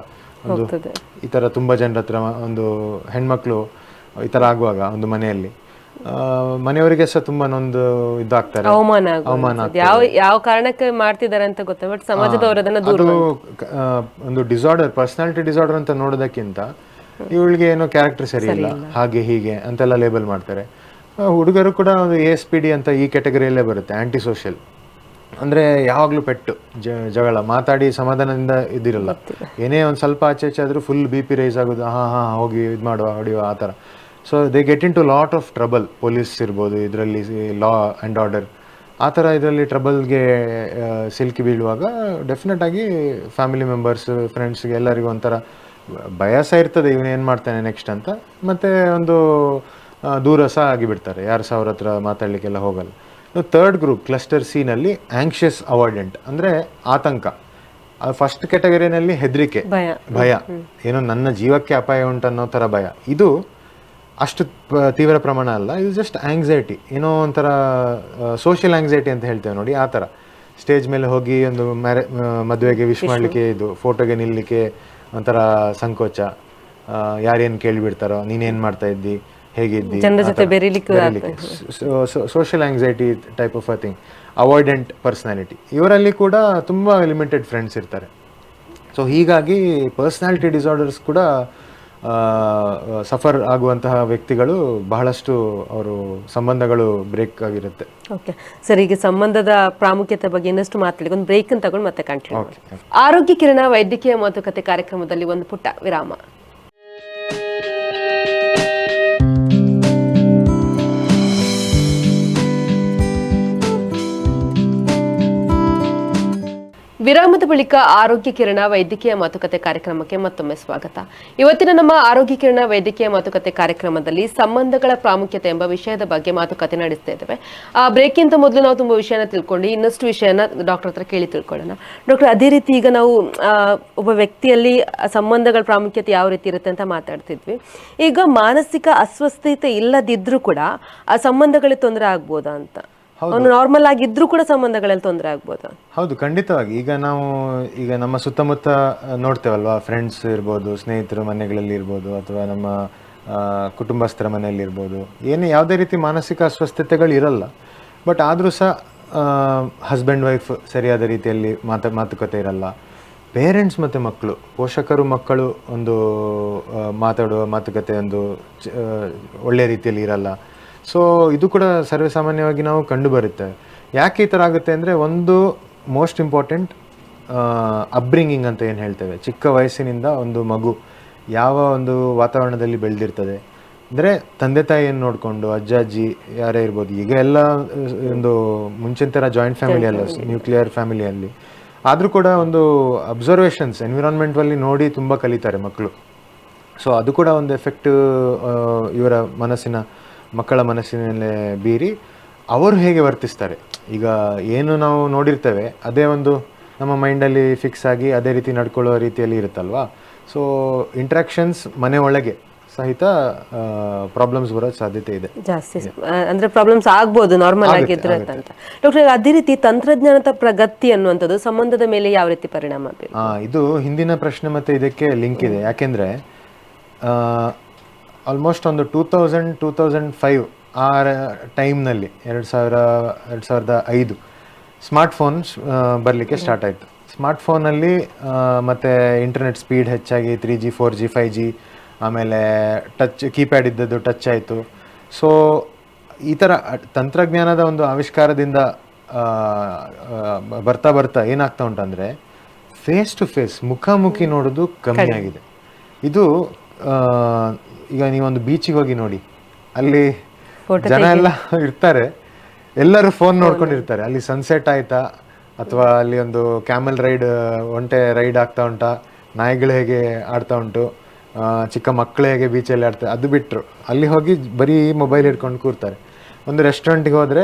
ಒಂದು ಈ ಥರ ತುಂಬ ಜನರ ಹತ್ರ ಒಂದು ಹೆಣ್ಮಕ್ಳು ಈ ಥರ ಆಗುವಾಗ ಒಂದು ಮನೆಯಲ್ಲಿ. ಮನೆಯವರಿಗೆ ಸಹ ತುಂಬಾ ಒಂದು ಇದಾಗ್ತಾರೆ. ಅವಮಾನ ಅವಮಾನ. ಯಾವ ಯಾವ ಕಾರಣಕ್ಕೆ ಮಾಡ್ತಿದ್ದಾರೆ ಅಂತ ಗೊತ್ತಾ? ಬಟ್ ಸಮಾಜದವರು ಅದನ್ನ ದೂರ ಒಂದು ಡಿಸಾರ್ಡರ್ ಪರ್ಸನಾಲಿಟಿ ಡಿಸಾರ್ಡರ್ ಅಂತ ನೋಡೋದಕ್ಕಿಂತ ಇವಳಿಗೆ ಏನೋ ಕ್ಯಾರೆಕ್ಟರ್ ಸರಿ ಇಲ್ಲ ಹಾಗೆ ಹೀಗೆ ಅಂತೆಲ್ಲ ಲೇಬಲ್ ಮಾಡ್ತಾರೆ. ಹುಡುಗರು ಕೂಡ ಒಂದು ಎ ಎಸ್ ಪಿ ಡಿ ಅಂತ ಈ ಕ್ಯಾಟಗರಿಯಲ್ಲೇ ಬರುತ್ತೆ ಆ್ಯಂಟಿ ಸೋಷಿಯಲ್ ಅಂದರೆ ಯಾವಾಗಲೂ ಪೆಟ್ಟು ಜ- ಜಗಳ ಮಾತಾಡಿ ಸಮಾಧಾನದಿಂದ ಇದಿರಲ್ಲ ಏನೇ ಒಂದು ಸ್ವಲ್ಪ ಆಚೆ ಆಚೆ ಆದರೂ ಫುಲ್ ಬಿ ಪಿ ರೈಸ್ ಆಗೋದು ಹಾಂ ಹಾಂ ಹೋಗಿ ಇದು ಮಾಡುವ ಹೊಡೆಯುವ ಆ ಥರ. So they get into lot of trouble police ಇರ್ಬೋದು ಇದರಲ್ಲಿ ಲಾ ಆ್ಯಂಡ್ ಆರ್ಡರ್ ಆ ಥರ ಇದರಲ್ಲಿ ಟ್ರಬಲ್ಗೆ ಸಿಲ್ಕಿ ಬೀಳುವಾಗ ಡೆಫಿನೆಟ್ ಆಗಿ ಫ್ಯಾಮಿಲಿ ಮೆಂಬರ್ಸ್ ಫ್ರೆಂಡ್ಸ್ಗೆ ಎಲ್ಲರಿಗೂ ಒಂಥರ ಭಯ ಸಹ ಇರ್ತದೆ ಇವನು ಏನು ಮಾಡ್ತಾನೆ ನೆಕ್ಸ್ಟ್ ಅಂತ. ಮತ್ತೆ ಒಂದು ದೂರ ಸಹ ಆಗಿಬಿಡ್ತಾರೆ. ಯಾರು ಸಹ ಅವ್ರ ಹತ್ರ ಮಾತಾಡಲಿಕ್ಕೆಲ್ಲ ಹೋಗಲ್ಲ. ಥರ್ಡ್ ಗ್ರೂಪ್ ಕ್ಲಸ್ಟರ್ ಸಿನಲ್ಲಿ ಆಂಕ್ಷಿಯಸ್ ಅವಾರ್ಡೆಂಟ್ ಅಂದರೆ ಆತಂಕ. ಫಸ್ಟ್ ಕ್ಯಾಟಗರಿನಲ್ಲಿ ಹೆದರಿಕೆ ಭಯ. ಭಯ. ಏನೋ ನನ್ನ ಜೀವಕ್ಕೆ ಅಪಾಯ ಉಂಟು ಅನ್ನೋ ಥರ ಭಯ. ಇದು ಅಷ್ಟು ತೀವ್ರ ಪ್ರಮಾಣ ಅಲ್ಲ ಇದು ಜಸ್ಟ್ ಆಂಗ್ಸೈಟಿ ಏನೋ ಒಂಥರ ಸೋಷಿಯಲ್ ಆಂಗ್ಸೈಟಿ ಅಂತ ಹೇಳ್ತೇವೆ ನೋಡಿ ಆ ಥರ. ಸ್ಟೇಜ್ ಮೇಲೆ ಹೋಗಿ ಒಂದು ಮ್ಯಾರೇ ಮದುವೆಗೆ ವಿಶ್ ಮಾಡಲಿಕ್ಕೆ ಇದು ಫೋಟೋಗೆ ನಿಲ್ಲಲಿಕ್ಕೆ ಒಂಥರ ಸಂಕೋಚ. ಯಾರೇನು ಕೇಳಿಬಿಡ್ತಾರೋ ನೀನೇನು ಮಾಡ್ತಾ ಇದ್ದಿ? ಹೇಗಿದ್ದಿ ಜನರ ಜೊತೆ ಬೆರೀಲಿಕ್ಕೂ social anxiety type of a thing avoidant personality ಇವರಲ್ಲಿ ಕೂಡ ತುಂಬ ಲಿಮಿಟೆಡ್ ಫ್ರೆಂಡ್ಸ್ ಇರ್ತಾರೆ. ಸೊ ಹೀಗಾಗಿ ಪರ್ಸನಾಲಿಟಿ ಡಿಸಾರ್ಡರ್ಸ್ ಕೂಡ ಸಫರ್ ಆಗುವಂತಹ ವ್ಯಕ್ತಿಗಳು ಬಹಳಷ್ಟು ಅವರು ಸಂಬಂಧಗಳು ಬ್ರೇಕ್ ಆಗಿರುತ್ತೆ. ಓಕೆ ಸರ್ ಈಗ ಸಂಬಂಧದ ಪ್ರಾಮುಖ್ಯತೆ ಬಗ್ಗೆ ಇನ್ನಷ್ಟು ಮಾತಾಡಿ. ಒಂದು ಬ್ರೇಕ್ ತಗೊಂಡು ಮತ್ತೆ ಕಂಟಿನ್ಯೂ ಆರೋಗ್ಯ ಕಿರಣ ವೈದ್ಯಕೀಯ ಮಾತುಕತೆ ಕಾರ್ಯಕ್ರಮದಲ್ಲಿ ಒಂದು ಪುಟ್ಟ ವಿರಾಮ. ವಿರಾಮದ ಬಳಿಕ ಆರೋಗ್ಯ ಕಿರಣ, ವೈದ್ಯಕೀಯ ಮಾತುಕತೆ ಕಾರ್ಯಕ್ರಮಕ್ಕೆ ಮತ್ತೊಮ್ಮೆ ಸ್ವಾಗತ. ಇವತ್ತಿನ ನಮ್ಮ ಆರೋಗ್ಯ ಕಿರಣ, ವೈದ್ಯಕೀಯ ಮಾತುಕತೆ ಕಾರ್ಯಕ್ರಮದಲ್ಲಿ ಸಂಬಂಧಗಳ ಪ್ರಾಮುಖ್ಯತೆ ಎಂಬ ವಿಷಯದ ಬಗ್ಗೆ ಮಾತುಕತೆ ನಡೆಸ್ತಾ ಇದ್ದೇವೆ. ಆ ಬ್ರೇಕ್ಗಿಂತ ಮೊದಲು ನಾವು ತುಂಬಾ ವಿಷಯನ ತಿಳ್ಕೊಂಡು, ಇನ್ನಷ್ಟು ವಿಷಯನ ಡಾಕ್ಟರ್ ಹತ್ರ ಕೇಳಿ ತಿಳ್ಕೊಳ್ಳೋಣ. ಡಾಕ್ಟರ್ ಅದೇ ರೀತಿ ಈಗ ನಾವು ಒಬ್ಬ ವ್ಯಕ್ತಿಯಲ್ಲಿ ಸಂಬಂಧಗಳ ಪ್ರಾಮುಖ್ಯತೆ ಯಾವ ರೀತಿ ಇರುತ್ತೆ ಅಂತ ಮಾತಾಡ್ತಿದ್ವಿ. ಈಗ ಮಾನಸಿಕ ಅಸ್ವಸ್ಥತೆ ಇಲ್ಲದಿದ್ದರೂ ಕೂಡ ಆ ಸಂಬಂಧಗಳಿಗೆ ತೊಂದರೆ ಆಗ್ಬೋದಾ ಅಂತ. ಅವನು ನಾರ್ಮಲ್ ಆಗಿದ್ರೂ ಕೂಡ ಸಂಬಂಧಗಳಲ್ಲಿ ತೊಂದರೆ ಆಗ್ಬೋದಾ? ಹೌದು ಖಂಡಿತವಾಗಿ. ಈಗ ನಾವು ಈಗ ನಮ್ಮ ಸುತ್ತಮುತ್ತ ನೋಡ್ತೇವಲ್ವಾ? ಫ್ರೆಂಡ್ಸ್ ಇರ್ಬೋದು ಸ್ನೇಹಿತರು ಮನೆಗಳಲ್ಲಿ ಇರ್ಬೋದು ಅಥವಾ ನಮ್ಮ ಕುಟುಂಬಸ್ಥರ ಮನೆಯಲ್ಲಿ ಇರ್ಬೋದು. ಏನೇ ಯಾವುದೇ ರೀತಿ ಮಾನಸಿಕ ಅಸ್ವಸ್ಥತೆಗಳು ಇರಲ್ಲ. ಬಟ್ ಆದರೂ ಸಹ ಹಸ್ಬೆಂಡ್ ವೈಫ್ ಸರಿಯಾದ ರೀತಿಯಲ್ಲಿ ಮಾತು ಮಾತುಕತೆ ಇರಲ್ಲ. ಪೇರೆಂಟ್ಸ್ ಮತ್ತು ಮಕ್ಕಳು ಪೋಷಕರು ಮಕ್ಕಳು ಒಂದು ಮಾತಾಡುವ ಮಾತುಕತೆ ಒಂದು ಒಳ್ಳೆಯ ರೀತಿಯಲ್ಲಿ ಇರಲ್ಲ. ಸೊ ಇದು ಕೂಡ ಸರ್ವೇಸಾಮಾನ್ಯವಾಗಿ ನಾವು ಕಂಡು ಬರುತ್ತೆ ಯಾಕೆ ಈ ಥರ ಆಗುತ್ತೆ ಅಂದರೆ ಒಂದು ಮೋಸ್ಟ್ ಇಂಪಾರ್ಟೆಂಟ್ ಅಬ್ರಿಂಗಿಂಗ್ ಅಂತ ಏನು ಹೇಳ್ತೇವೆ? ಚಿಕ್ಕ ವಯಸ್ಸಿನಿಂದ ಒಂದು ಮಗು ಯಾವ ಒಂದು ವಾತಾವರಣದಲ್ಲಿ ಬೆಳೆದಿರ್ತದೆ. ಅಂದರೆ ತಂದೆ ತಾಯಿಯನ್ನು ನೋಡಿಕೊಂಡು ಅಜ್ಜ ಅಜ್ಜಿ ಯಾರೇ ಇರ್ಬೋದು ಈಗ ಎಲ್ಲ ಒಂದು ಮುಂಚಿನ ಥರ ಜಾಯಿಂಟ್ ಫ್ಯಾಮಿಲಿ ಅಲ್ಲ ನ್ಯೂಕ್ಲಿಯರ್ ಫ್ಯಾಮಿಲಿಯಲ್ಲಿ ಆದರೂ ಕೂಡ ಒಂದು ಅಬ್ಸರ್ವೇಷನ್ಸ್ ಎನ್ವಿರಾನ್ಮೆಂಟಲ್ಲಿ ನೋಡಿ ತುಂಬ ಕಲಿತಾರೆ ಮಕ್ಕಳು. ಸೊ ಅದು ಕೂಡ ಒಂದು ಎಫೆಕ್ಟ್ ಇವರ ಮನಸ್ಸಿನ ಮಕ್ಕಳ ಮನಸ್ಸಿನ ಮೇಲೆ ಬೀರಿ ಅವರು ಹೇಗೆ ವರ್ತಿಸ್ತಾರೆ? ಈಗ ಏನು ನಾವು ನೋಡಿರ್ತೇವೆ ಅದೇ ಒಂದು ನಮ್ಮ ಮೈಂಡಲ್ಲಿ ಫಿಕ್ಸ್ ಆಗಿ ಅದೇ ರೀತಿ ನಡ್ಕೊಳ್ಳೋ ರೀತಿಯಲ್ಲಿ ಇರುತ್ತಲ್ವಾ? ಸೊ ಇಂಟ್ರಾಕ್ಷನ್ಸ್ ಮನೆ ಒಳಗೆ ಸಹಿತ ಪ್ರಾಬ್ಲಮ್ಸ್ ಬರೋ ಸಾಧ್ಯತೆ ಇದೆ. ಜಾಸ್ತಿ ಅಂದ್ರೆ ಪ್ರಾಬ್ಲಮ್ಸ್ ಆಗ್ಬೋದು ನಾರ್ಮಲ್ ಆಗಿದ್ರೆ ಅಂತ ಡಾಕ್ಟರ್ ಅದೇ ರೀತಿ ತಂತ್ರಜ್ಞಾನದ ಪ್ರಗತಿ ಅನ್ನುವಂಥದ್ದು ಸಂಬಂಧದ ಮೇಲೆ ಯಾವ ರೀತಿ ಪರಿಣಾಮ ಇದು ಹಿಂದಿನ ಪ್ರಶ್ನೆ ಮತ್ತೆ ಇದಕ್ಕೆ ಲಿಂಕ್ ಇದೆ. ಯಾಕೆಂದ್ರೆ ಆಲ್ಮೋಸ್ಟ್ ಒಂದು two thousand two thousand five ಆ ಟೈಮ್ನಲ್ಲಿ ಎರಡು ಸಾವಿರ ಎರಡು ಸಾವಿರದ ಐದು ಸ್ಮಾರ್ಟ್ಫೋನ್ಸ್ ಬರಲಿಕ್ಕೆ ಸ್ಟಾರ್ಟ್ ಆಯಿತು. ಸ್ಮಾರ್ಟ್ಫೋನಲ್ಲಿ ಮತ್ತು ಇಂಟರ್ನೆಟ್ ಸ್ಪೀಡ್ ಹೆಚ್ಚಾಗಿ three G four G five G ಆಮೇಲೆ ಟಚ್ ಕೀಪ್ಯಾಡ್ ಇದ್ದದ್ದು ಟಚ್ ಆಯಿತು. ಸೊ ಈ ಥರ ತಂತ್ರಜ್ಞಾನದ ಒಂದು ಆವಿಷ್ಕಾರದಿಂದ ಬರ್ತಾ ಬರ್ತಾ ಏನಾಗ್ತಾ ಉಂಟಂದರೆ ಫೇಸ್ ಟು ಫೇಸ್ ಮುಖಾಮುಖಿ ನೋಡೋದು ಕಮ್ಮಿ ಆಗಿದೆ. ಇದು ಈಗ ನೀವೊಂದು ಬೀಚಿಗೆ ಹೋಗಿ ನೋಡಿ. ಅಲ್ಲಿ ಜನ ಎಲ್ಲ ಇರ್ತಾರೆ. ಎಲ್ಲರೂ ಫೋನ್ ನೋಡ್ಕೊಂಡಿರ್ತಾರೆ. ಅಲ್ಲಿ ಸನ್ಸೆಟ್ ಆಯ್ತಾ? ಅಥವಾ ಅಲ್ಲಿ ಒಂದು ಕ್ಯಾಮಲ್ ರೈಡ್ ಒಂಟೆ ರೈಡ್ ಆಗ್ತಾ ಉಂಟಾ? ನಾಯಿಗಳು ಹೇಗೆ ಆಡ್ತಾ ಉಂಟು? ಚಿಕ್ಕ ಮಕ್ಕಳು ಹೇಗೆ ಬೀಚಲ್ಲಿ ಆಡ್ತಾರೆ? ಅದು ಬಿಟ್ಟರು ಅಲ್ಲಿ ಹೋಗಿ ಬರೀ ಮೊಬೈಲ್ ಹಿಡ್ಕೊಂಡು ಕೂರ್ತಾರೆ. ಒಂದು ರೆಸ್ಟೋರೆಂಟ್ಗೆ ಹೋದರೆ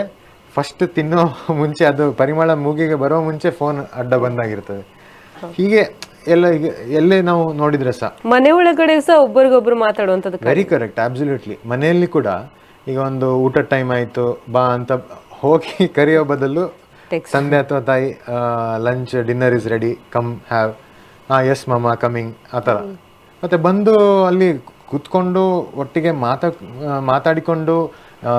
ಫಸ್ಟ್ ತಿನ್ನೋ ಮುಂಚೆ ಅದು ಪರಿಮಳ ಮೂಗಿಗೆ ಬರೋ ಮುಂಚೆ ಫೋನ್ ಅಡ್ಡ ಬಂದಾಗಿರ್ತದೆ. ಹೀಗೆ ಎಲ್ಲ ಈಗ ಎಲ್ಲೇ ನಾವು ನೋಡಿದ್ರೆ ಸಹ. ಮನೆ ಒಳಗಡೆ ಸಹ ಒಬ್ಬರಿಗೊಬ್ರು ಮಾತಾಡುವಂಥದ್ದು ವೆರಿ ಕರೆಕ್ಟ್ ಅಬ್ಸಲ್ಯೂಟ್ಲಿ ಮನೆಯಲ್ಲಿ ಕೂಡ ಈಗ ಒಂದು ಊಟದ ಟೈಮ್ ಆಯಿತು ಬಾ ಅಂತ ಹೋಗಿ *laughs* ಕರೆಯೋ ಬದಲು ತಂದೆ ಅಥವಾ ತಾಯಿ lunch dinner is ready come have ಹಾಂ ಎಸ್ ಮಮ್ಮ ಕಮಿಂಗ್ ಆ ಥರ ಮತ್ತು ಬಂದು ಅಲ್ಲಿ ಕೂತ್ಕೊಂಡು ಒಟ್ಟಿಗೆ ಮಾತಾ ಮಾತಾಡಿಕೊಂಡು ಆ,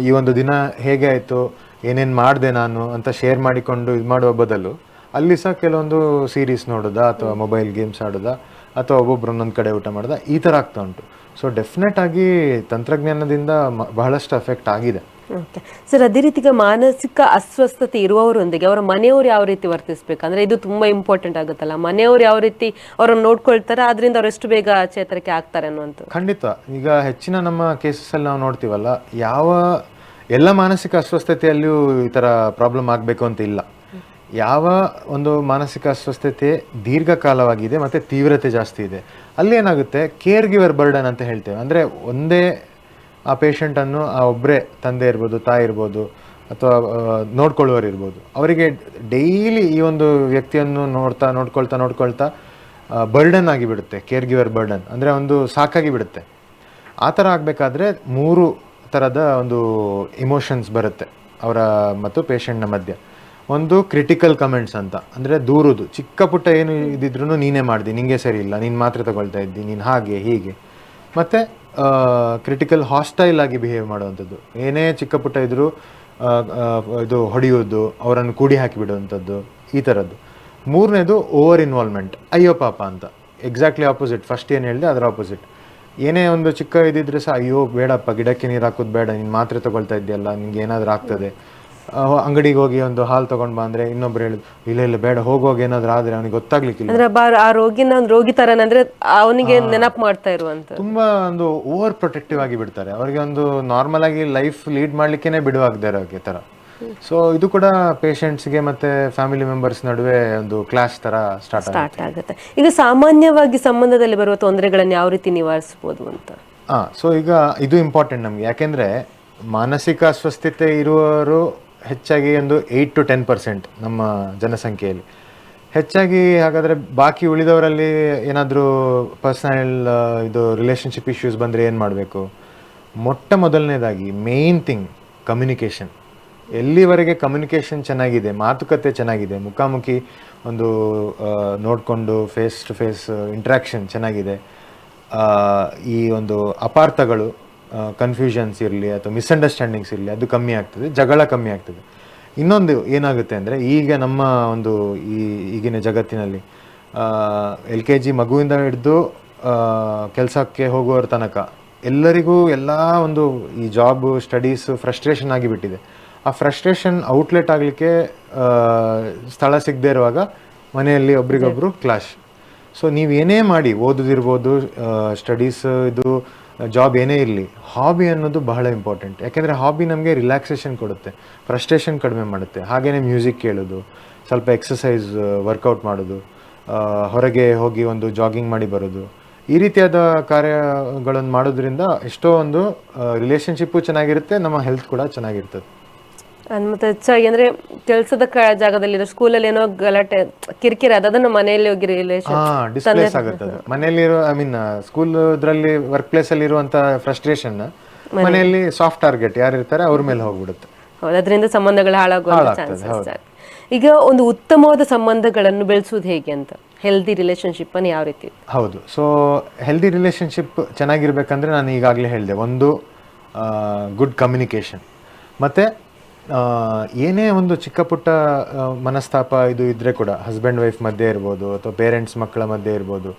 ಈ ಒಂದು ದಿನ ಹೇಗೆ ಆಯಿತು ಏನೇನು ಮಾಡಿದೆ ನಾನು ಅಂತ ಶೇರ್ ಮಾಡಿಕೊಂಡು ಇದು ಮಾಡುವ ಬದಲು ಅಲ್ಲಿ ಸಹ ಕೆಲವೊಂದು ಸೀರೀಸ್ ನೋಡೋದಾ ಅಥವಾ ಮೊಬೈಲ್ ಗೇಮ್ಸ್ ಆಡೋದಾ ಅಥವಾ ಒಬ್ಬೊಬ್ರು ಒಂದೊಂದು ಕಡೆ ಊಟ ಮಾಡೋದಾ ಈ ಥರ ಆಗ್ತಾ ಉಂಟು. ಸೊ ಡೆಫಿನೆಟ್ ಆಗಿ ತಂತ್ರಜ್ಞಾನದಿಂದ ಬಹಳಷ್ಟು ಎಫೆಕ್ಟ್ ಆಗಿದೆ. ಓಕೆ. ಸರ್ ಅದೇ ರೀತಿ ಈಗ ಮಾನಸಿಕ ಅಸ್ವಸ್ಥತೆ ಇರುವವರೊಂದಿಗೆ ಅವರ ಮನೆಯವರು ಯಾವ ರೀತಿ ವರ್ತಿಸ್ಬೇಕು? ಅಂದ್ರೆ ಇದು ತುಂಬಾ ಇಂಪಾರ್ಟೆಂಟ್ ಆಗುತ್ತಲ್ಲ. ಮನೆಯವರು ಯಾವ ರೀತಿ ಅವರನ್ನು ನೋಡ್ಕೊಳ್ತಾರೆ ಅದರಿಂದ ಅವ್ರು ಎಷ್ಟು ಬೇಗ ಚೇತರಿಕೆ ಆಗ್ತಾರೆ ಅನ್ನುವಂಥ ಖಂಡಿತ. ಈಗ ಹೆಚ್ಚಿನ ನಮ್ಮ ಕೇಸಸ್ಸಲ್ಲಿ ನಾವು ನೋಡ್ತೀವಲ್ಲ ಯಾವ ಎಲ್ಲ ಮಾನಸಿಕ ಅಸ್ವಸ್ಥತೆಯಲ್ಲಿಯೂ ಈ ಥರ ಪ್ರಾಬ್ಲಮ್ ಆಗಬೇಕು ಅಂತ ಇಲ್ಲ. ಯಾವ ಒಂದು ಮಾನಸಿಕ ಅಸ್ವಸ್ಥತೆ ದೀರ್ಘಕಾಲವಾಗಿದೆ ಮತ್ತು ತೀವ್ರತೆ ಜಾಸ್ತಿ ಇದೆ. ಅಲ್ಲಿ ಏನಾಗುತ್ತೆ? ಕೇರ್ ಗಿವರ್ ಬರ್ಡನ್ ಅಂತ ಹೇಳ್ತೇವೆ. ಅಂದರೆ ಒಂದೇ ಆ ಪೇಷಂಟನ್ನು ಆ ಒಬ್ಬರೇ ತಂದೆ ಇರ್ಬೋದು, ತಾಯಿ ಇರ್ಬೋದು, ಅಥವಾ ನೋಡ್ಕೊಳ್ಳುವರು ಇರ್ಬೋದು. ಅವರಿಗೆ ಡೈಲಿ ಈ ಒಂದು ವ್ಯಕ್ತಿಯನ್ನು ನೋಡ್ತಾ, ನೋಡ್ಕೊಳ್ತಾ ನೋಡ್ಕೊಳ್ತಾ ಬರ್ಡನ್ ಆಗಿಬಿಡುತ್ತೆ. ಕೇರ್ ಗಿವರ್ ಬರ್ಡನ್ ಅಂದರೆ ಒಂದು ಸಾಕಾಗಿ ಬಿಡುತ್ತೆ. ಆ ಥರ ಆಗಬೇಕಾದ್ರೆ ಮೂರು ಥರದ ಒಂದು ಇಮೋಷನ್ಸ್ ಬರುತ್ತೆ ಅವರ ಮತ್ತು ಪೇಷಂಟ್ನ ಮಧ್ಯೆ. ಒಂದು ಕ್ರಿಟಿಕಲ್ ಕಮೆಂಟ್ಸ್ ಅಂತ. ಅಂದರೆ ದೂರುದು. ಚಿಕ್ಕ ಪುಟ್ಟ ಏನು ಇದ್ದಿದ್ರು ನೀನೇ ಮಾಡ್ದಿ. ನಿಂಗೆ ಸರಿ ಇಲ್ಲ. ನೀನು ಮಾತ್ರ ತಗೊಳ್ತಾ ಇದ್ದಿ. ನೀನು ಹಾಗೆ, ಹೀಗೆ. ಮತ್ತು ಕ್ರಿಟಿಕಲ್ ಹಾಸ್ಟೈಲ್ ಆಗಿ ಬಿಹೇವ್ ಮಾಡುವಂಥದ್ದು. ಏನೇ ಚಿಕ್ಕ ಪುಟ್ಟ ಇದ್ದರೂ ಇದು ಹೊಡೆಯೋದು ಅವರನ್ನು ಕೂಡಿ ಹಾಕಿಬಿಡುವಂಥದ್ದು ಈ ಥರದ್ದು. ಮೂರನೇದು ಓವರ್ ಇನ್ವಾಲ್ವ್ಮೆಂಟ್ ಅಯ್ಯೋ ಪಾಪ ಅಂತ. ಎಕ್ಸಾಕ್ಟ್ಲಿ ಆಪೋಸಿಟ್ ಫಸ್ಟ್ ಏನು ಹೇಳಿದೆ, ಅದರ ಆಪೋಸಿಟ್ ಏನೇ ಒಂದು ಚಿಕ್ಕ ಇದಿದ್ರೆ ಸಹ, ಅಯ್ಯೋ, ಬೇಡಪ್ಪ, ಗಿಡಕ್ಕೆ ನೀರು ಹಾಕೋದು ಬೇಡ. ನೀನು ಮಾತ್ರೆ ತಗೊಳ್ತಾ ಇದ್ದೀಯಲ್ಲ. ನಿಮ್ಗೆ ಏನಾದರೂ ಆಗ್ತದೆ. ಅಂಗಡಿಗೆ ಹೋಗಿ ಒಂದು ಹಾಲು ತಗೊಂಡ್ ಬಾ ಅಂದ್ರೆ ಇನ್ನೊಬ್ರು ಹೇಳುದು ಇಲ್ಲ ಇಲ್ಲ ಬೇಡ ಹೋಗುವಾಗ ಏನಾದ್ರು ಆದ್ರೆ ಅವನಿಗೆ ಗೊತ್ತಾಗ್ಲಿಕ್ಕಿಲ್ಲ. ಅಂದ್ರೆ ಬಾ ಆ ರೋಗಿನ ಒಂದು ರೋಗಿ ತರ ಅಂದ್ರೆ ಅವನಿಗೆ ನೆನಪು ಮಾಡ್ತಾ ಇರುವಂತ ತುಂಬಾ ಒಂದು ಓವರ್ ಪ್ರೊಟೆಕ್ಟಿವ್ ಆಗಿ ಬಿಡ್ತಾರೆ. ಅವರಿಗೆ ಒಂದು ನಾರ್ಮಲ್ ಆಗಿ ಲೈಫ್ ಲೀಡ್ ಮಾಡ್ಲಿಕ್ಕೇನೆ ಬಿಡುವಾಗದೆ ಇರೋಕೆ ತರ. ಸೊ ಇದು ಕೂಡ ಪೇಷಂಟ್ಸ್ಗೆ ಮತ್ತೆ ಫ್ಯಾಮಿಲಿ ಮೆಂಬರ್ಸ್ ನಡುವೆ ಒಂದು ಕ್ಲಾಶ್ ತರ ಸ್ಟಾರ್ಟ್ ಆಗುತ್ತೆ. ಸ್ಟಾರ್ಟ್ ಆಗುತ್ತೆ. ಈಗ ಸಾಮಾನ್ಯವಾಗಿ ಸಂಬಂಧದಲ್ಲಿ ಬರುವ ತೊಂದರೆಗಳನ್ನು ಯಾವ ರೀತಿ ನಿವಾರಿಸಬಹುದು ಅಂತ? ಹಾ ಸೊ ಈಗ ಇದು ಇಂಪಾರ್ಟೆಂಟ್ ನಮ್ಗೆ. ಯಾಕೆಂದ್ರೆ ಮಾನಸಿಕ ಅಸ್ವಸ್ಥತೆ ಇರುವವರು ಹೆಚ್ಚಾಗಿ ಒಂದು ಏಯ್ಟ್ ಟು ಟೆನ್ ಪರ್ಸೆಂಟ್ ನಮ್ಮ ಜನಸಂಖ್ಯೆಯಲ್ಲಿ. ಹೆಚ್ಚಾಗಿ ಹಾಗಾದರೆ ಬಾಕಿ ಉಳಿದವರಲ್ಲಿ ಏನಾದರೂ ಪರ್ಸನಲ್ ಇದು ರಿಲೇಷನ್ಶಿಪ್ ಇಶ್ಯೂಸ್ ಬಂದರೆ ಏನು ಮಾಡಬೇಕು? ಮೊಟ್ಟ ಮೊದಲನೇದಾಗಿ ಮೇಯ್ನ್ ಥಿಂಗ್ ಕಮ್ಯುನಿಕೇಷನ್ ಎಲ್ಲಿವರೆಗೆ ಕಮ್ಯುನಿಕೇಷನ್ ಚೆನ್ನಾಗಿದೆ, ಮಾತುಕತೆ ಚೆನ್ನಾಗಿದೆ, ಮುಖಾಮುಖಿ ಒಂದು ನೋಡಿಕೊಂಡು ಫೇಸ್ ಟು ಫೇಸ್ ಇಂಟ್ರ್ಯಾಕ್ಷನ್ ಚೆನ್ನಾಗಿದೆ ಈ ಒಂದು ಅಪಾರ್ಥಗಳು ಕನ್ಫ್ಯೂಷನ್ಸ್ ಇರಲಿ ಅಥವಾ ಮಿಸ್ಅಂಡರ್ಸ್ಟ್ಯಾಂಡಿಂಗ್ಸ್ ಇರಲಿ, ಅದು ಕಮ್ಮಿ ಆಗ್ತದೆ, ಜಗಳ ಕಮ್ಮಿ ಆಗ್ತದೆ. ಇನ್ನೊಂದು ಏನಾಗುತ್ತೆ ಅಂದರೆ, ಈಗ ನಮ್ಮ ಒಂದು ಈ ಈಗಿನ ಜಗತ್ತಿನಲ್ಲಿ ಎಲ್ ಕೆ ಜಿ ಮಗುವಿಂದ ಹಿಡಿದು ಕೆಲಸಕ್ಕೆ ಹೋಗುವವರ ತನಕ ಎಲ್ಲರಿಗೂ ಎಲ್ಲ ಒಂದು ಈ ಜಾಬ್ ಸ್ಟಡೀಸ್ ಫ್ರಸ್ಟ್ರೇಷನ್ ಆಗಿಬಿಟ್ಟಿದೆ. ಆ ಫ್ರಸ್ಟ್ರೇಷನ್ ಔಟ್ಲೆಟ್ ಆಗಲಿಕ್ಕೆ ಸ್ಥಳ ಸಿಗದೇ ಇರುವಾಗ ಮನೆಯಲ್ಲಿ ಒಬ್ರಿಗೊಬ್ರು ಕ್ಲಾಶ್ ಸೊ ನೀವು ಏನೇ ಮಾಡಿ, ಓದೋದಿರ್ಬೋದು ಸ್ಟಡೀಸ್ ಇದು ಜಾಬ್ ಏನೇ ಇರಲಿ ಹಾಬಿ ಅನ್ನೋದು ಬಹಳ ಇಂಪಾರ್ಟೆಂಟ್ ಯಾಕೆಂದರೆ ಹಾಬಿ ನಮಗೆ ರಿಲ್ಯಾಕ್ಸೇಷನ್ ಕೊಡುತ್ತೆ ಫ್ರಸ್ಟ್ರೇಷನ್ ಕಡಿಮೆ ಮಾಡುತ್ತೆ. ಹಾಗೆಯೇ ಮ್ಯೂಸಿಕ್ ಕೇಳೋದು, ಸ್ವಲ್ಪ ಎಕ್ಸಸೈಸ್ ವರ್ಕೌಟ್ ಮಾಡೋದು ಹೊರಗೆ ಹೋಗಿ ಒಂದು ಜಾಗಿಂಗ್ ಮಾಡಿ ಬರೋದು. ಈ ರೀತಿಯಾದ ಕಾರ್ಯಗಳನ್ನು ಮಾಡೋದ್ರಿಂದ ಎಷ್ಟೋ ಒಂದು ರಿಲೇಷನ್ಶಿಪ್ಪು ಚೆನ್ನಾಗಿರುತ್ತೆ, ನಮ್ಮ ಹೆಲ್ತ್ ಕೂಡ ಚೆನ್ನಾಗಿರ್ತದೆ. ಮತ್ತೆ ಹೆಚ್ಚಾಗಿ ಅಂದ್ರೆ ಕೆಲಸದ ಜಾಗದಲ್ಲಿ ಸ್ಕೂಲಲ್ಲಿ ಏನೋ ಗಲಾಟೆ ಕಿರಿಕಿರಿ ಅದು ಅದನ್ನ ಮನೆಯಲ್ಲಿ ಹೋಗಿ ರಿಲೇಷನ್ ಡಿಸ್ಪ್ಲೇಸ್ ಆಗುತ್ತೆ ಅದು. ಮನೆಯಲ್ಲಿರೋ ಐ ಮೀನ್ ಸ್ಕೂಲ್ ಇದ್ರಲ್ಲಿ ವರ್ಕ್ ಪ್ಲೇಸ್ ಅಲ್ಲಿ ಇರುವಂತ ಫ್ರಸ್ಟ್ರೇಷನ್ ಮನೆಯಲ್ಲಿ ಸಾಫ್ಟ್ ಟಾರ್ಗೆಟ್ ಯಾರು ಇರ್ತಾರೆ ಅವ್ರ ಮೇಲೆ ಹೋಗ್ಬಿಡುತ್ತೆ. ಹೌದು ಅದರಿಂದ ಸಂಬಂಧಗಳು ಹಾಳಾಗುವ ಚಾನ್ಸಸ್ ಈಗ ಒಂದು ಉತ್ತಮವಾದ ಸಂಬಂಧಗಳನ್ನು ಬೆಳೆಸುವುದು ಹೇಗೆ ಅಂತ? ಹೆಲ್ದಿ ರಿಲೇಶನ್ಶಿಪ್ ಅನ್ನು ಯಾವ ರೀತಿ? ಹೌದು. ಸೊ ಹೆಲ್ದಿ ರಿಲೇಶನ್ಶಿಪ್ ಚೆನ್ನಾಗಿರ್ಬೇಕಂದ್ರೆ ನಾನು ಈಗಾಗಲೇ ಹೇಳಿದೆ. ಒಂದು ಗುಡ್ ಕಮ್ಯುನಿಕೇಷನ್ ಮತ್ತು ಏನೇ ಒಂದು ಚಿಕ್ಕ ಪುಟ್ಟ ಮನಸ್ತಾಪ ಇದು ಇದ್ದರೆ ಕೂಡ ಹಸ್ಬೆಂಡ್ ವೈಫ್ ಮಧ್ಯೆ ಇರ್ಬೋದು, ಅಥವಾ ಪೇರೆಂಟ್ಸ್ ಮಕ್ಕಳ ಮಧ್ಯೆ ಇರ್ಬೋದು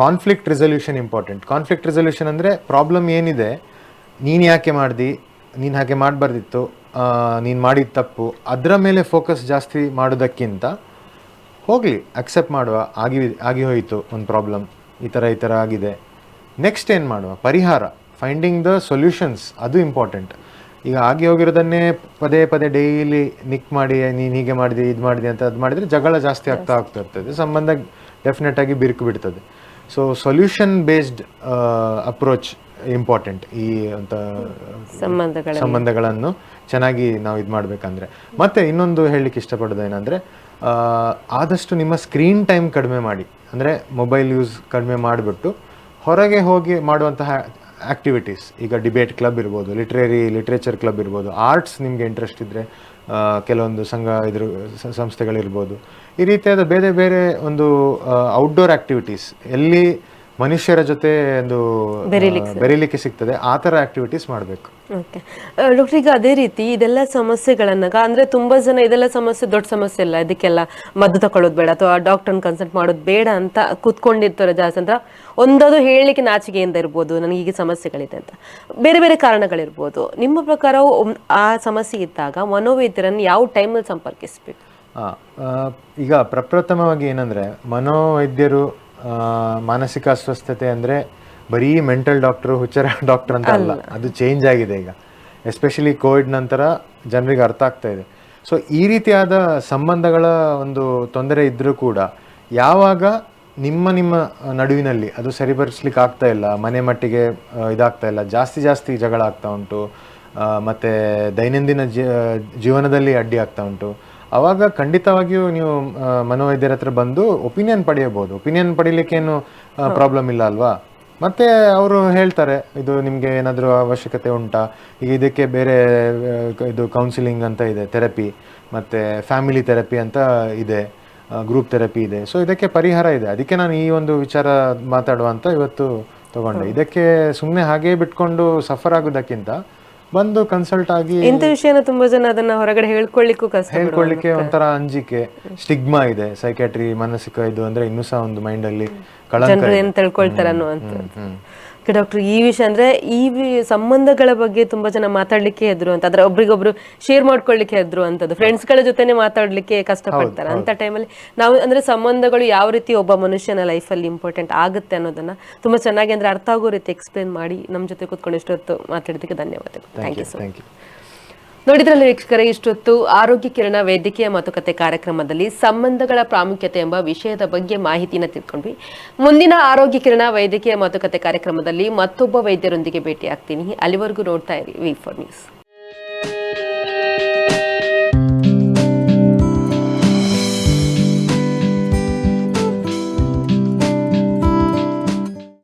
conflict resolution important conflict resolution ಅಂದರೆ ಪ್ರಾಬ್ಲಮ್ ಏನಿದೆ, ನೀನು ಯಾಕೆ ಮಾಡ್ದಿ, ನೀನು ಹಾಗೆ ಮಾಡಬಾರ್ದಿತ್ತು ನೀನು ಮಾಡಿದ ತಪ್ಪು, ಅದರ ಮೇಲೆ ಫೋಕಸ್ ಜಾಸ್ತಿ ಮಾಡೋದಕ್ಕಿಂತ ಹೋಗಲಿ ಅಕ್ಸೆಪ್ಟ್ ಮಾಡುವ, ಆಗಿ ಆಗಿ ಹೋಯಿತು ಒಂದು ಪ್ರಾಬ್ಲಮ್ ಈ ಥರ ಈ ಥರ ಆಗಿದೆ. ನೆಕ್ಸ್ಟ್ ಏನು ಮಾಡುವ? ಪರಿಹಾರ. ಫೈಂಡಿಂಗ್ ದ ಸೊಲ್ಯೂಷನ್ಸ್ ಅದು ಇಂಪಾರ್ಟೆಂಟ್ ಈಗ ಆಗಿ ಹೋಗಿರೋದನ್ನೇ ಪದೇ ಪದೇ ಡೈಲಿ ನಿಕ್ ಮಾಡಿ ನೀನು ಹೀಗೆ ಮಾಡಿದೆ ಇದು ಮಾಡಿದೆ ಅಂತ ಅದು ಮಾಡಿದರೆ ಜಗಳ ಜಾಸ್ತಿ ಆಗ್ತಾ ಆಗ್ತಾ ಇರ್ತದೆ. ಸಂಬಂಧ ಡೆಫಿನೆಟ್ ಆಗಿ ಬಿರುಕು ಬಿಡ್ತದೆ. So solution based approach important ಈ ಅಂತ ಸಂಬಂಧಗಳ ಸಂಬಂಧಗಳನ್ನು ಚೆನ್ನಾಗಿ ನಾವು ಇದು ಮಾಡಬೇಕಂದ್ರೆ. ಮತ್ತೆ ಇನ್ನೊಂದು ಹೇಳಲಿಕ್ಕೆ ಇಷ್ಟಪಡೋದು ಏನಂದರೆ ಆದಷ್ಟು ನಿಮ್ಮ ಸ್ಕ್ರೀನ್ ಟೈಮ್ ಕಡಿಮೆ ಮಾಡಿ. ಅಂದರೆ ಮೊಬೈಲ್ ಯೂಸ್ ಕಡಿಮೆ ಮಾಡಿಬಿಟ್ಟು ಹೊರಗೆ ಹೋಗಿ ಮಾಡುವಂತಹ ಆ್ಯಕ್ಟಿವಿಟೀಸ್ ಈಗ ಡಿಬೇಟ್ ಕ್ಲಬ್ ಇರ್ಬೋದು ಲಿಟ್ರೇರಿ ಲಿಟ್ರೇಚರ್ ಕ್ಲಬ್ ಇರ್ಬೋದು ಆರ್ಟ್ಸ್ ನಿಮಗೆ ಇಂಟ್ರೆಸ್ಟ್ ಇದ್ದರೆ ಕೆಲವೊಂದು ಸಂಘ ಇದ್ರ ಸಂಸ್ಥೆಗಳಿರ್ಬೋದು. ಈ ರೀತಿಯಾದ ಬೇರೆ ಬೇರೆ ಒಂದು ಔಟ್ಡೋರ್ ಆ್ಯಕ್ಟಿವಿಟೀಸ್ ಎಲ್ಲಿ ಮನುಷ್ಯರ ಜೊತೆ ಒಂದು ಬೆರೀಲಿಕ್ಕೆ ಸಿಗ್ತದೆ. ಆ ಥರ ಆಕ್ಟಿವಿಟೀಸ್ ಮಾಡಬೇಕು. ಓಕೆ. ಡಾಕ್ಟರ್ ಈಗ ಅದೇ ರೀತಿ ಇದೆಲ್ಲ ಸಮಸ್ಯೆಗಳನ್ನ ಅಂದ್ರೆ ತುಂಬಾ ಜನ ಇದೆಲ್ಲ ಸಮಸ್ಯೆ ದೊಡ್ಡ ಸಮಸ್ಯೆ ಇಲ್ಲ ಇದಕ್ಕೆಲ್ಲ ಮದ್ದು ತಗೊಳ್ಳೋದು ಬೇಡ ಅಥವಾ ಡಾಕ್ಟರ್ನ ಕನ್ಸಲ್ಟ್ ಮಾಡೋದು ಬೇಡ ಅಂತ ಕೂತ್ಕೊಂಡಿರ್ತಾರೆ ಜಾಸ್ತಿ. ಅಂದ್ರೆ ಒಂದದು ಹೇಳಲಿಕ್ಕೆ ನಾಚಿಕೆಯಿಂದ ಇರ್ಬೋದು ನನಗೆ ಈಗ ಸಮಸ್ಯೆಗಳಿದೆ ಅಂತ. ಬೇರೆ ಬೇರೆ ಕಾರಣಗಳಿರ್ಬೋದು. ನಿಮ್ಮ ಪ್ರಕಾರ ಆ ಸಮಸ್ಯೆ ಇದ್ದಾಗ ಮನೋವೈದ್ಯರನ್ನು ಯಾವ ಟೈಮಲ್ಲಿ ಸಂಪರ್ಕಿಸ್ಬೇಕು? ಈಗ ಪ್ರಪ್ರಥಮವಾಗಿ ಏನಂದ್ರೆ ಮನೋವೈದ್ಯರು ಮಾನಸಿಕ ಅಸ್ವಸ್ಥತೆ ಅಂದ್ರೆ ಬರೀ ಮೆಂಟಲ್ ಡಾಕ್ಟರ್ ಹುಚ್ಚರ ಡಾಕ್ಟರ್ ಅಂತ ಅಲ್ಲ. ಅದು ಚೇಂಜ್ ಆಗಿದೆ ಈಗ. ಎಸ್ಪೆಷಲಿ ಕೋವಿಡ್ ನಂತರ ಜನರಿಗೆ ಅರ್ಥ ಆಗ್ತಾ ಇದೆ. ಸೊ ಈ ರೀತಿಯಾದ ಸಂಬಂಧಗಳ ಒಂದು ತೊಂದರೆ ಇದ್ದರೂ ಕೂಡ ಯಾವಾಗ ನಿಮ್ಮ ನಿಮ್ಮ ನಡುವಿನಲ್ಲಿ ಅದು ಸರಿಪಡಿಸ್ಲಿಕ್ಕೆ ಆಗ್ತಾ ಇಲ್ಲ ಮನೆ ಮಟ್ಟಿಗೆ ಇದಾಗ್ತಾ ಇಲ್ಲ ಜಾಸ್ತಿ ಜಾಸ್ತಿ ಜಗಳ ಆಗ್ತಾ ಉಂಟು ಮತ್ತು ದೈನಂದಿನ ಜೀವನದಲ್ಲಿ ಅಡ್ಡಿ ಆಗ್ತಾ ಉಂಟು ಅವಾಗ ಖಂಡಿತವಾಗಿಯೂ ನೀವು ಮನೋವೈದ್ಯರ ಹತ್ರ ಬಂದು ಒಪಿನಿಯನ್ ಪಡೆಯಬಹುದು. ಒಪಿನಿಯನ್ ಪಡಿಲಿಕ್ಕೇನು ಪ್ರಾಬ್ಲಮ್ ಇಲ್ಲ ಅಲ್ವಾ? ಮತ್ತೆ ಅವರು ಹೇಳ್ತಾರೆ ಇದು ನಿಮಗೆ ಏನಾದರೂ ಅವಶ್ಯಕತೆ ಉಂಟಾ? ಈಗ ಇದಕ್ಕೆ ಬೇರೆ ಇದು ಕೌನ್ಸಿಲಿಂಗ್ ಅಂತ ಇದೆ ಥೆರಪಿ ಮತ್ತೆ ಫ್ಯಾಮಿಲಿ ಥೆರಪಿ ಅಂತ ಇದೆ ಗ್ರೂಪ್ ಥೆರಪಿ ಇದೆ. ಸೊ ಇದಕ್ಕೆ ಪರಿಹಾರ ಇದೆ. ಅದಕ್ಕೆ ನಾನು ಈ ಒಂದು ವಿಚಾರ ಮಾತಾಡುವ ಅಂತ ಇವತ್ತು ತಗೊಂಡೆ. ಇದಕ್ಕೆ ಸುಮ್ಮನೆ ಹಾಗೇ ಬಿಟ್ಕೊಂಡು ಸಫರ್ ಆಗೋದಕ್ಕಿಂತ ಬಂದು ಕನ್ಸಲ್ಟ್ ಆಗಿ ಇಂಥ ವಿಷಯನ ತುಂಬಾ ಜನ ಅದನ್ನ ಹೊರಗಡೆ ಹೇಳ್ಕೊಳ್ಳಿಕ್ಕೂ ಕಷ್ಟ ಹೇಳ್ಕೊಳ್ಳಿಕ್ಕೆ ಒಂಥರ ಅಂಜಿಕೆ ಸ್ಟಿಗ್ಮಾ ಇದೆ ಸೈಕ್ಯಾಟ್ರಿ ಮಾನಸಿಕ ಇದು ಅಂದ್ರೆ ಇನ್ನೂ ಸಹ ಒಂದು ಮೈಂಡ್ ಅಲ್ಲಿ ಕಳಂಕ ಏನ್ ತಿಳ್ಕೊಳ್ತಾರೆ ಅನ್ನುವಂಥದ್ದು ಡಾಕ್ಟರ್ ಈ ವಿಷಯ ಅಂದ್ರೆ ಈ ಸಂಬಂಧಗಳ ಬಗ್ಗೆ ತುಂಬಾ ಜನ ಮಾತಾಡ್ಲಿಕ್ಕೆ ಹೆದ್ರು ಅಂತ. ಅದ್ರ ಒಬ್ರಿಗೊಬ್ರು ಶೇರ್ ಮಾಡ್ಕೊಳ್ಳಿಕ್ಕೆ ಹೆದ್ರು ಅಂತದ್ದು. ಫ್ರೆಂಡ್ಸ್ಗಳ ಜೊತೆನೆ ಮಾತಾಡ್ಲಿಕ್ಕೆ ಕಷ್ಟಪಡ್ತಾರೆ. ಅಂತ ಟೈಮಲ್ಲಿ ನಾವು ಅಂದ್ರೆ ಸಂಬಂಧಗಳು ಯಾವ ರೀತಿ ಒಬ್ಬ ಮನುಷ್ಯನ ಲೈಫಲ್ಲಿ ಇಂಪಾರ್ಟೆಂಟ್ ಆಗುತ್ತೆ ಅನ್ನೋದನ್ನ ತುಂಬಾ ಚೆನ್ನಾಗಿ ಅಂದ್ರೆ ಅರ್ಥ ಆಗೋ ರೀತಿ ಎಕ್ಸ್ಪ್ಲೇನ್ ಮಾಡಿ ನಮ್ಮ ಜೊತೆ ಕೂತ್ಕೊಂಡು ಇಷ್ಟೊತ್ತು ಮಾತಾಡೋದಕ್ಕೆ ಧನ್ಯವಾದಗಳು. Thank you so thank you ನೋಡಿದ್ರಲ್ಲಿ ವೀಕ್ಷಕರೇ, ಇಷ್ಟೊತ್ತು ಆರೋಗ್ಯ ಕಿರಣ ವೈದ್ಯಕೀಯ ಮಾತುಕತೆ ಕಾರ್ಯಕ್ರಮದಲ್ಲಿ ಸಂಬಂಧಗಳ ಪ್ರಾಮುಖ್ಯತೆ ಎಂಬ ವಿಷಯದ ಬಗ್ಗೆ ಮಾಹಿತಿನ ತಿಳ್ಕೊಂಡ್ವಿ. ಮುಂದಿನ ಆರೋಗ್ಯ ಕಿರಣ ವೈದ್ಯಕೀಯ ಮಾತುಕತೆ ಕಾರ್ಯಕ್ರಮದಲ್ಲಿ ಮತ್ತೊಬ್ಬ ವೈದ್ಯರೊಂದಿಗೆ ಭೇಟಿ ಆಗ್ತೀನಿ ಅಲ್ಲಿವರೆಗೂ ನೋಡ್ತಾ ಇರಿ ವಿ ಫಾರ್ ನ್ಯೂಸ್